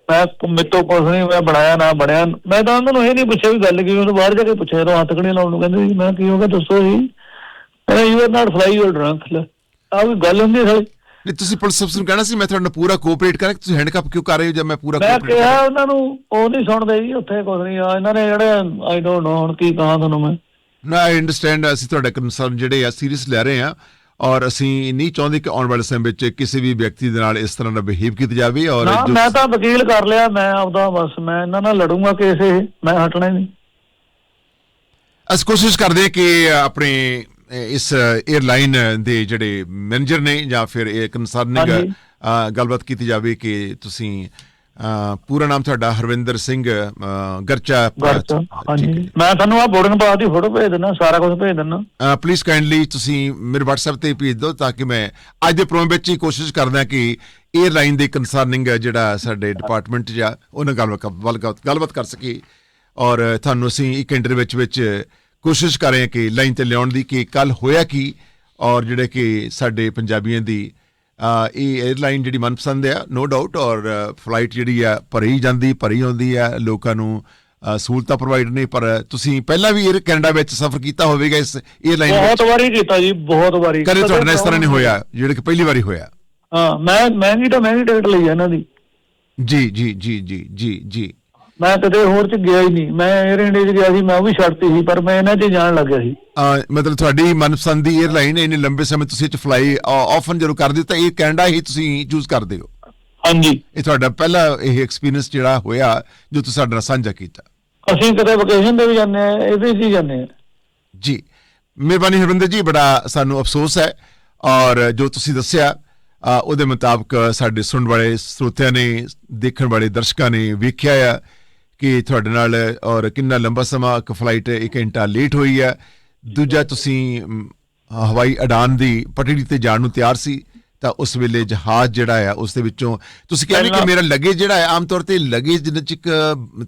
ਮੈਂ ਮੇਤੋਂ ਕੁਛ ਨਹੀਂ ਮੈਂ ਬਣਾਇਆ ਨਾ ਬਣਿਆ। ਮੈਂ ਤਾਂ ਉਹਨਾਂ ਨੂੰ ਇਹ ਨਹੀਂ ਪੁੱਛਿਆ ਵੀ ਗੱਲ ਕੀ ਉਹਨੂੰ ਬਾਹਰ ਜਾ ਕੇ ਪੁੱਛਿਆ ਜਦੋਂ ਹੱਥ ਕੜੇ ਲਾਉਣ ਨੂੰ ਕਹਿੰਦੇ ਸੀ ਮੈਂ ਕੀ ਹੋ ਗਿਆ ਦੱਸੋ ਜੀ? ਕਹਿੰਦਾ you are not fly your drunk ਆ ਵੀ ਗੱਲ ਹੁੰਦੀ ਹੈ ਸਾਲੀ? ਨਹੀਂ ਤੁਸੀਂ ਪੁਲਿਸ ਅਫਸਰ ਨੂੰ ਕਹਿਣਾ ਸੀ ਮੈਂ ਤੁਹਾਡੇ ਨਾਲ ਪੂਰਾ ਕੋਆਪਰੇਟ ਕਰਾਂ ਤੁਸੀਂ ਹੈਂਡਕਪ ਕਿਉਂ ਕਰ ਰਹੇ ਹੋ ਜਦ ਮੈਂ ਪੂਰਾ ਮੈਂ ਕੋਆਪਰੇਟ ਕਿਹਾ ਉਹਨਾਂ ਨੂੰ ਉਹ ਨਹੀਂ ਸੁਣਦੇ ਜੀ ਉੱਥੇ ਕੁਝ ਨਹੀਂ ਆ ਇਹਨਾਂ ਨੇ ਜਿਹੜੇ ਆਈ ਡੋਨਟ ਨੋ ਹੁਣ ਕੀ ਕਹਾਂ ਤੁਹਾਨੂੰ ਮੈਂ। ਨਾ ਆਈ ਅੰਡਰਸਟੈਂਡ ਅਸੀਂ ਤੁਹਾਡਾ ਕੰਸਰਨ ਜਿਹੜੇ ਆ ਸੀਰੀਅਸ ਲੈ ਰਹੇ ਆ। ਔਰ ਅਸੀਂ ਨਹੀਂ ਚਾਹੁੰਦੇ ਕਿ ਆਉਣ ਵਾਲੇ ਸਮੇਂ ਵਿੱਚ ਕਿਸੇ ਵੀ ਵਿਅਕਤੀ ਦੇ ਨਾਲ ਇਸ ਤਰ੍ਹਾਂ ਦਾ ਬਿਹੇਵ ਕੀਤਾ ਜਾਵੇ ਔਰ ਨਾ ਮੈਂ ਤਾਂ ਵਕੀਲ ਕਰ ਲਿਆ ਮੈਂ ਆਪਦਾ ਬਸ ਮੈਂ ਇਹਨਾਂ ਨਾਲ ਲੜੂੰਗਾ ਕੇਸ ਮੈਂ ਹਟਣਾ ਨਹੀਂ ਅਸੀਂ ਕੋਸ਼ਿਸ਼ ਕਰਦੇ ਹਾਂ ਕਿ ਆਪਣੇ ਇਸ 에ਅਰਲਾਈਨ ਦੇ ਜਿਹੜੇ ਮੈਨੇਜਰ ਨੇ ਜਾਂ ਫਿਰ ਇਹ ਕੰਸਰਨਿੰਗ ਹਾਂਜੀ। ਗੱਲਬਾਤ ਕੀਤੀ ਜਾਵੇ ਕਿ ਤੁਸੀਂ ਪੂਰਾ ਨਾਮ ਤੁਹਾਡਾ ਹਰਵਿੰਦਰ ਸਿੰਘ ਗਰਚਾ ਹਾਂਜੀ। ਮੈਂ ਤੁਹਾਨੂੰ ਆ ਬੋਰਡਿੰਗ ਪਾਸ ਦੀ ਫੋਟੋ ਭੇਜ ਦਿੰਦਾ ਸਾਰਾ ਕੁਝ ਭੇਜ ਦਿੰਦਾ। ਪਲੀਜ਼ ਕਾਈਂਡਲੀ ਤੁਸੀਂ ਮੇਰੇ WhatsApp ਤੇ ਭੇਜ ਦਿਓ ਤਾਂ ਕਿ ਮੈਂ ਅੱਜ ਦੇ ਪ੍ਰੋਗਰਾਮ ਵਿੱਚ ਹੀ ਕੋਸ਼ਿਸ਼ ਕਰਦਾ ਕਿ 에ਅਰਲਾਈਨ ਦੇ ਕੰਸਰਨਿੰਗ ਜਿਹੜਾ ਸਾਡੇ ਡਿਪਾਰਟਮੈਂਟ ਜਾਂ ਉਹਨਾਂ ਗੱਲਬਾਤ ਗੱਲਬਾਤ- ਗੱਲਬਾਤ ਕਰ ਸਕੀਏ। ਔਰ ਤੁਹਾਨੂੰ ਅਸੀਂ ਇੱਕ ਦੇ ਵਿੱਚ ਵਿੱਚ ਕੋਸ਼ਿਸ਼ ਕਰ ਰਹੇ ਹਾਂ ਕਿ ਲਾਈਨ ਤੇ ਲਿਆਉਣ ਦੀ ਕਿ ਕੱਲ ਹੋਇਆ ਕੀ ਔਰ ਜਿਹੜੇ ਕਿ ਸਾਡੇ ਪੰਜਾਬੀਆਂ ਦੀ ਇਹ 에ਅਰਲਾਈਨ ਜਿਹੜੀ ਮਨਪਸੰਦ ਆ ਨੋ ਡਾਊਟ ਔਰ ਫਲਾਈਟ ਜਿਹੜੀ ਆ ਭਰੀ ਜਾਂਦੀ ਭਰੀ ਹੁੰਦੀ ਆ ਲੋਕਾਂ ਨੂੰ ਸਹੂਲਤਾਂ ਪ੍ਰੋਵਾਈਡ ਨਹੀਂ ਪਰ ਤੁਸੀਂ ਪਹਿਲਾਂ ਵੀ 에ਅਰ ਕੈਨੇਡਾ ਵਿੱਚ ਸਫ਼ਰ ਕੀਤਾ ਹੋਵੇਗਾ ਇਸ 에ਅਰਲਾਈਨ ਵਿੱਚ? ਬਹੁਤ ਵਾਰੀ ਕੀਤਾ ਜੀ ਬਹੁਤ ਵਾਰੀ। ਕਦੇ ਤੁਹਾਡੇ ਇਸ ਤਰ੍ਹਾਂ ਨਹੀਂ ਹੋਇਆ ਜਿਹੜਾ ਕਿ ਪਹਿਲੀ ਵਾਰੀ ਹੋਇਆ? ਹਾਂ ਮੈਂ ਮਹਿੰਗੀ ਤਾਂ ਮਹਿੰਗੀ ਟਿਕਟ ਲਈ ਇਹਨਾਂ ਦੀ। ਜੀ ਜੀ ਜੀ ਜੀ ਜੀ ਜੀ। ਮੈਂ ਕਦੇ ਹੋਰ ਚ ਗਿਆ ਹੀ ਨਹੀਂ। ਮੈਂ 에ਅਰ ਇੰਡੀਆ ਚ ਗਿਆ ਸੀ ਮੈਂ ਉਹ ਵੀ ਛੱਡਤੀ ਸੀ ਪਰ ਮੈਂ ਇਹਨਾਂ 'ਚ ਜਾਣ ਲੱਗ ਗਿਆ ਸੀ ਮਤਲਬ ਤੁਹਾਡੀ ਮਨਪਸੰਦ ਦੀ 에ਅਰਲਾਈਨ ਇੰਨੇ ਲੰਬੇ ਸਮੇਂ ਤੁਸੀਂ ਚ ਫਲਾਈ ਆਫਨ ਜਦੋਂ ਕਰਦੇ ਤਾਂ ਇਹ ਕੈਨੇਡਾ ਹੀ ਤੁਸੀਂ ਚੂਜ਼ ਕਰਦੇ ਹੋ? ਹਾਂਜੀ। ਇਹ ਤੁਹਾਡਾ ਪਹਿਲਾ ਇਹ ਐਕਸਪੀਰੀਅੰਸ ਜਿਹੜਾ ਹੋਇਆ ਜੋ ਤੁਸੀਂ ਸਾਡੇ ਨਾਲ ਸਾਂਝਾ ਕੀਤਾ। ਅਸੀਂ ਕਦੇ ਵਕੇਸ਼ਨ ਤੇ ਵੀ ਜਾਂਦੇ ਆ ਇਹਦੇ 'ਚ ਹੀ ਜਾਂਦੇ ਆ ਜੀ। ਮਿਹਰਬਾਨੀ ਹਰਵਿੰਦਰ ਜੀ ਬੜਾ ਸਾਨੂੰ ਅਫਸੋਸ ਹੈ। ਔਰ ਜੋ ਤੁਸੀਂ ਦੱਸਿਆ ਉਹਦੇ ਮੁਤਾਬਕ ਸਾਡੇ ਸੁਣਨ ਵਾਲੇ ਸਰੋਤਿਆਂ ਨੇ ਦੇਖਣ ਵਾਲੇ ਦਰਸ਼ਕਾਂ ਨੇ ਵੇਖਿਆ ਆ। ਕਿ ਤੁਹਾਡੇ ਨਾਲ ਔਰ ਕਿੰਨਾ ਲੰਬਾ ਸਮਾਂ ਇੱਕ ਫਲਾਈਟ ਇੱਕ ਘੰਟਾ ਲੇਟ ਹੋਈ ਹੈ। ਦੂਜਾ ਤੁਸੀਂ ਹਵਾਈ ਅਡਾਨ ਦੀ ਪਟੜੀ ਤੇ ਜਾਣ ਨੂੰ ਤਿਆਰ ਸੀ ਤਾਂ ਉਸ ਵੇਲੇ ਜਹਾਜ਼ ਜਿਹੜਾ ਆ ਉਸ ਦੇ ਵਿੱਚੋਂ ਤੁਸੀਂ ਕਹਿੰਦੇ ਕਿ ਮੇਰਾ ਲਗੇਜ ਜਿਹੜਾ ਹੈ ਆਮ ਤੌਰ ਤੇ ਲਗੇਜ ਜਿੰਨੇ ਚਿਕ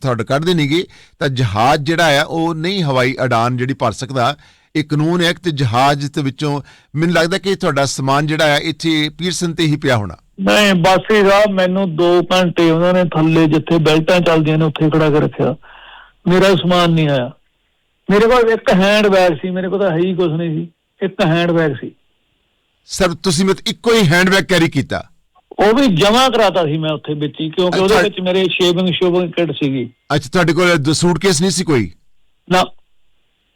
ਤੁਹਾਡਾ ਕੱਢਦੇ ਨਹੀਂਗੇ ਤਾਂ ਜਹਾਜ਼ ਜਿਹੜਾ ਆ ਉਹ ਨਹੀਂ ਹਵਾਈ ਅਡਾਨ ਜਿਹੜੀ ਭਰ ਸਕਦਾ। ਇਹ ਕਾਨੂੰਨ ਹੈ ਕਿ ਜਹਾਜ਼ ਦੇ ਵਿੱਚੋਂ ਮੈਨੂੰ ਲੱਗਦਾ ਕਿ ਤੁਹਾਡਾ ਸਮਾਨ ਜਿਹੜਾ ਆ ਇੱਥੇ ਪੀਰਸਨ ਤੇ ਹੀ ਪਿਆ ਹੋਣਾ। ਨਹੀਂ ਬਾਸੀ ਸਾਹਿਬ ਮੈਨੂੰ 2 ਘੰਟੇ ਉਹਨਾਂ ਨੇ ਥੱਲੇ ਜਿੱਥੇ ਬੈਲਟਾਂ ਚੱਲਦੀਆਂ ਨੇ ਉੱਥੇ ਖੜਾ ਕੇ ਰੱਖਿਆ। ਮੇਰਾ ਸਮਾਨ ਨਹੀਂ ਆਇਆ। ਮੇਰੇ ਕੋਲ ਇੱਕ ਹੈਂਡ ਬੈਗ ਸੀ ਮੇਰੇ ਕੋਲ ਤਾਂ ਹੈ ਹੀ ਕੁਝ ਨਹੀਂ ਸੀ। ਇੱਕ ਹੈਂਡ ਬੈਗ ਸੀ। ਸਰ ਤੁਸੀਂ ਮਤ ਇੱਕੋ ਹੀ ਹੈਂਡਬੈਗ ਕੈਰੀ ਕੀਤਾ? ਉਹ ਵੀ ਜਮਾ ਕਰਾਤਾ ਸੀ ਮੈਂ ਉੱਥੇ ਵਿੱਚ ਹੀ ਕਿਉਂਕਿ ਉਹਦੇ। ਵਿੱਚ ਮੇਰੇ ਸ਼ੇਵਿੰਗ ਸ਼ੋਵਿੰਗ ਕਿਟ ਸੀਗੀ। ਅੱਛਾ ਤੁਹਾਡੇ ਕੋਲ ਸੂਟਕੇਸ ਨਹੀਂ ਸੀ ਕੋਈ? ਨਾ।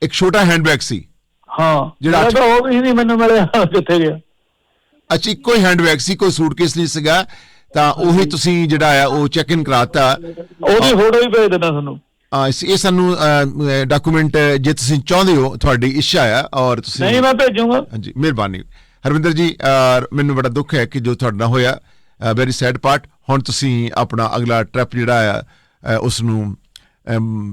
ਇੱਕ ਛੋਟਾ ਹੈਂਡਬੈਗ ਸੀ। ਹਾਂ। ਜਿਹੜਾ ਉਹ ਵੀ ਨਹੀਂ ਮੈਨੂੰ ਮਿਲਿਆ ਕਿੱਥੇ ਗਿਆ? ਅੱਛਾ ਇੱਕੋ ਹੀ ਹੈਂਡਬੈਗ ਸੀ ਕੋਈ ਸੂਟਕੇਸ ਨਹੀਂ ਸੀਗਾ ਤਾਂ ਉਹੀ ਤੁਸੀਂ ਜਿਹੜਾ ਆ ਉਹ ਚੈੱਕ ਇਨ ਕਰਾਤਾ ਉਹਦੀ ਫੋਟੋ ਵੀ ਭੇਜ ਦਿੰਦਾ ਤੁਹਾਨੂੰ ਆ ਇਹ ਸਾਨੂੰ ਡਾਕੂਮੈਂਟ ਜੇ ਤੁਸੀਂ ਚਾਹੁੰਦੇ ਹੋ ਤੁਹਾਡੀ ਇੱਛਾ ਆ ਔਰ ਤੁਸੀਂ ਨਹੀਂ ਮੈਂ ਭੇਜੂਗਾ। ਹਾਂਜੀ ਮਿਹਰਬਾਨੀ। ਹਰਵਿੰਦਰ ਜੀ ਮੈਨੂੰ ਬੜਾ ਦੁੱਖ ਹੈ ਕਿ ਜੋ ਤੁਹਾਡੇ ਹੋਇਆ ਵੈਰੀ ਸੈਡ ਪਾਰਟ ਹੁਣ ਤੁਸੀਂ ਆਪਣਾ ਅਗਲਾ ਟ੍ਰਿਪ ਜਿਹੜਾ ਆ ਉਸ ਨੂੰ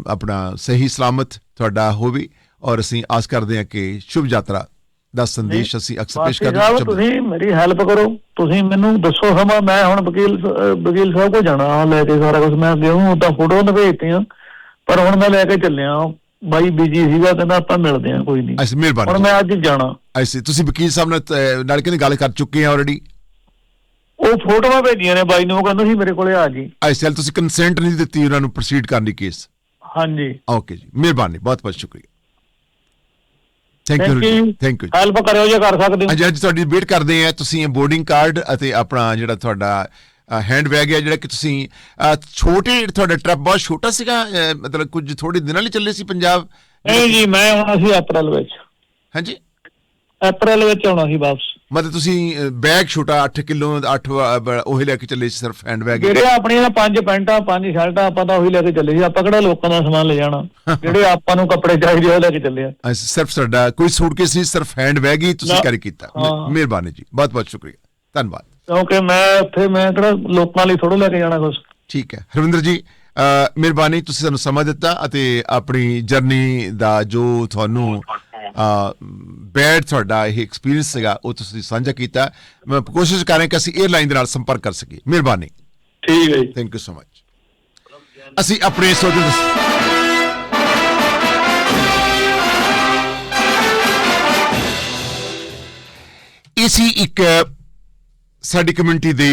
ਆਪਣਾ ਸਹੀ ਸਲਾਮਤ ਤੁਹਾਡਾ ਹੋਵੇ ਔਰ ਅਸੀਂ ਆਸ ਕਰਦੇ ਹਾਂ ਕਿ ਸ਼ੁਭ ਯਾਤਰਾ ਦਾ ਸੰਦੇਸ਼ ਅਸੀਂ ਅਕਸਰ ਪੇਸ਼ ਕਰਦੇ ਹਾਂ। ਤੁਸੀਂ ਮੇਰੀ ਹੈਲਪ ਕਰੋ। ਤੁਸੀਂ ਮੈਨੂੰ ਦੱਸੋ ਸਮਾਂ ਮੈਂ ਹੁਣ ਵਕੀਲ ਵਕੀਲ ਸਾਹਿਬ ਕੋ ਜਾਣਾ ਲੈ ਕੇ ਸਾਰਾ ਕੁਝ ਮੈਂ ਉਹ ਤਾਂ ਫੋਟੋ ਨਾ ਭੇਜਤੀਆਂ ਪਰ ਹੁਣ ਮੈਂ ਲੈ ਕੇ ਚੱਲਿਆ ਬਾਈ ਬੀਜੀ ਸੀਗਾ ਕਹਿੰਦਾ ਆਪਾਂ ਮਿਲਦੇ ਹਾਂ ਕੋਈ ਨਹੀਂ। ਅਸੀਂ ਹੁਣ ਮਿਹਰਬਾਨੀ ਮੈਂ ਅੱਜ ਜਾਣਾ। ਅਸੀਂ ਤੁਸੀਂ ਵਕੀਲ ਸਾਹਿਬ ਨਾਲ ਨਾਲ ਕਿਹਨੇ ਗੱਲ ਕਰ ਚੁੱਕੇ ਆ ਆਲਰੇਡੀ ਉਹ ਫੋਟੋਆਂ ਭੇਜੀਆਂ ਨੇ ਬਾਈ ਨੂੰ ਕਹਿੰਦਾ ਸੀ ਮੇਰੇ ਕੋਲੇ ਆ ਜੀ। ਐਸਐਲ ਤੁਸੀਂ ਕੰਸੈਂਟ ਨਹੀਂ ਦਿੱਤੀ ਉਹਨਾਂ ਨੂੰ ਪ੍ਰੋਸੀਡ ਕਰਨ ਦੀ ਕੇਸ ਹਾਂਜੀ। ਓਕੇ ਜੀ ਮਿਹਰਬਾਨੀ ਬਹੁਤ ਬਹੁਤ ਸ਼ੁਕਰੀਆ। Thank you thank you help ਕਰਿਓ ਜੇ ਕਰ ਸਕਦੇ ਹੋ। ਅੱਜ ਅੱਜ ਤੁਹਾਡੀ ਵੇਟ ਕਰਦੇ ਆ ਤੁਸੀਂ ਇਹ ਬੋਰਡਿੰਗ ਕਾਰਡ ਅਤੇ ਆਪਣਾ ਜਿਹੜਾ ਤੁਹਾਡਾ ਹੈਂਡ ਬੈਗ ਹੈ ਜਿਹੜਾ ਕਿ ਤੁਸੀਂ ਛੋਟੇ ਤੁਹਾਡਾ ਟਰੱਪ ਬਹੁਤ ਛੋਟਾ ਸੀਗਾ ਮਤਲਬ ਕੁਝ ਥੋੜੇ ਦਿਨਾਂ ਲਈ ਚੱਲੇ ਸੀ ਪੰਜਾਬ? ਨਹੀਂ ਜੀ ਮੈਂ ਆਉਣਾ ਸੀ ਅਪ੍ਰੈਲ ਵਿੱਚ। ਹਾਂਜੀ। ਅਪ੍ਰੈਲ ਵਿੱਚ ਆਉਣਾ ਸੀ ਵਾਪਸ। ਮਤਲਬ ਤੁਸੀਂ ਬੈਗ ਛੋਟਾ 8 ਕਿਲੋ 8 ਉਹ ਲੈ ਕੇ ਚੱਲੇ ਸੀ ਸਿਰਫ ਹੈਂਡ ਬੈਗ ਜਿਹੜੇ ਆਪਣੀਆਂ ਪੰਜ ਪੈਂਟਾਂ ਪੰਜ ਸ਼ਰਟਾਂ ਆਪਾਂ ਤਾਂ ਉਹੀ ਲੈ ਕੇ ਚੱਲੇ ਸੀ। ਆਪਾਂ ਕਿਹੜਾ ਲੋਕਾਂ ਦਾ ਸਮਾਨ ਲੈ ਜਾਣਾ? ਜਿਹੜੇ ਆਪਾਂ ਨੂੰ ਕੱਪੜੇ ਚਾਹੀਦੇ ਉਹ ਲੈ ਕੇ ਚੱਲੇ ਆ। ਸਿਰਫ ਸਾਡਾ ਕੋਈ ਸੂਟਕੇਸ ਨਹੀਂ ਸਿਰਫ ਹੈਂਡ ਬੈਗ ਹੀ ਤੁਸੀਂ। ਕੈਰੀ ਕੀਤਾ। ਮਿਹਰਬਾਨੀ ਜੀ। ਬਹੁਤ ਬਹੁਤ ਸ਼ੁਕਰੀਆ। ਧੰਨਵਾਦ। ਕਿਉਂਕਿ ਮੈਂ ਉੱਥੇ ਮੈਂ ਕਿਹੜਾ ਲੋਕਾਂ ਲਈ ਥੋੜਾ ਲੈ ਕੇ ਜਾਣਾ ਕੁਛ? ਠੀਕ ਹੈ। ਹਰਵਿੰਦਰ ਜੀ ਮਿਹਰਬਾਨੀ ਤੁਸੀਂ ਸਾਨੂੰ ਸਮਾਂ ਦਿੱਤਾ ਅਤੇ ਆਪਣੀ ਜਰਨੀ ਦਾ ਜੋ ਤੁਹਾਨੂੰ ਬੈਡ ਤੁਹਾਡਾ ਇਹ ਐਕਸਪੀਰੀਅੰਸ ਸੀਗਾ ਉਹ ਤੁਸੀਂ ਸਾਂਝਾ ਕੀਤਾ। ਮੈਂ ਕੋਸ਼ਿਸ਼ ਕਰ ਰਿਹਾ ਕਿ ਅਸੀਂ 에ਅਰਲਾਈਨ ਦੇ ਨਾਲ ਸੰਪਰਕ ਕਰ ਸਕੀਏ। ਮਿਹਰਬਾਨੀ। ਠੀਕ ਹੈ ਜੀ। ਥੈਂਕ ਯੂ ਸੋ ਮਚ ਅਸੀਂ ਆਪਣੇ ਸੋਚਦੇ ਇਸੀ ਇੱਕ ਸਾਡੀ ਕਮਿਊਨਿਟੀ ਦੇ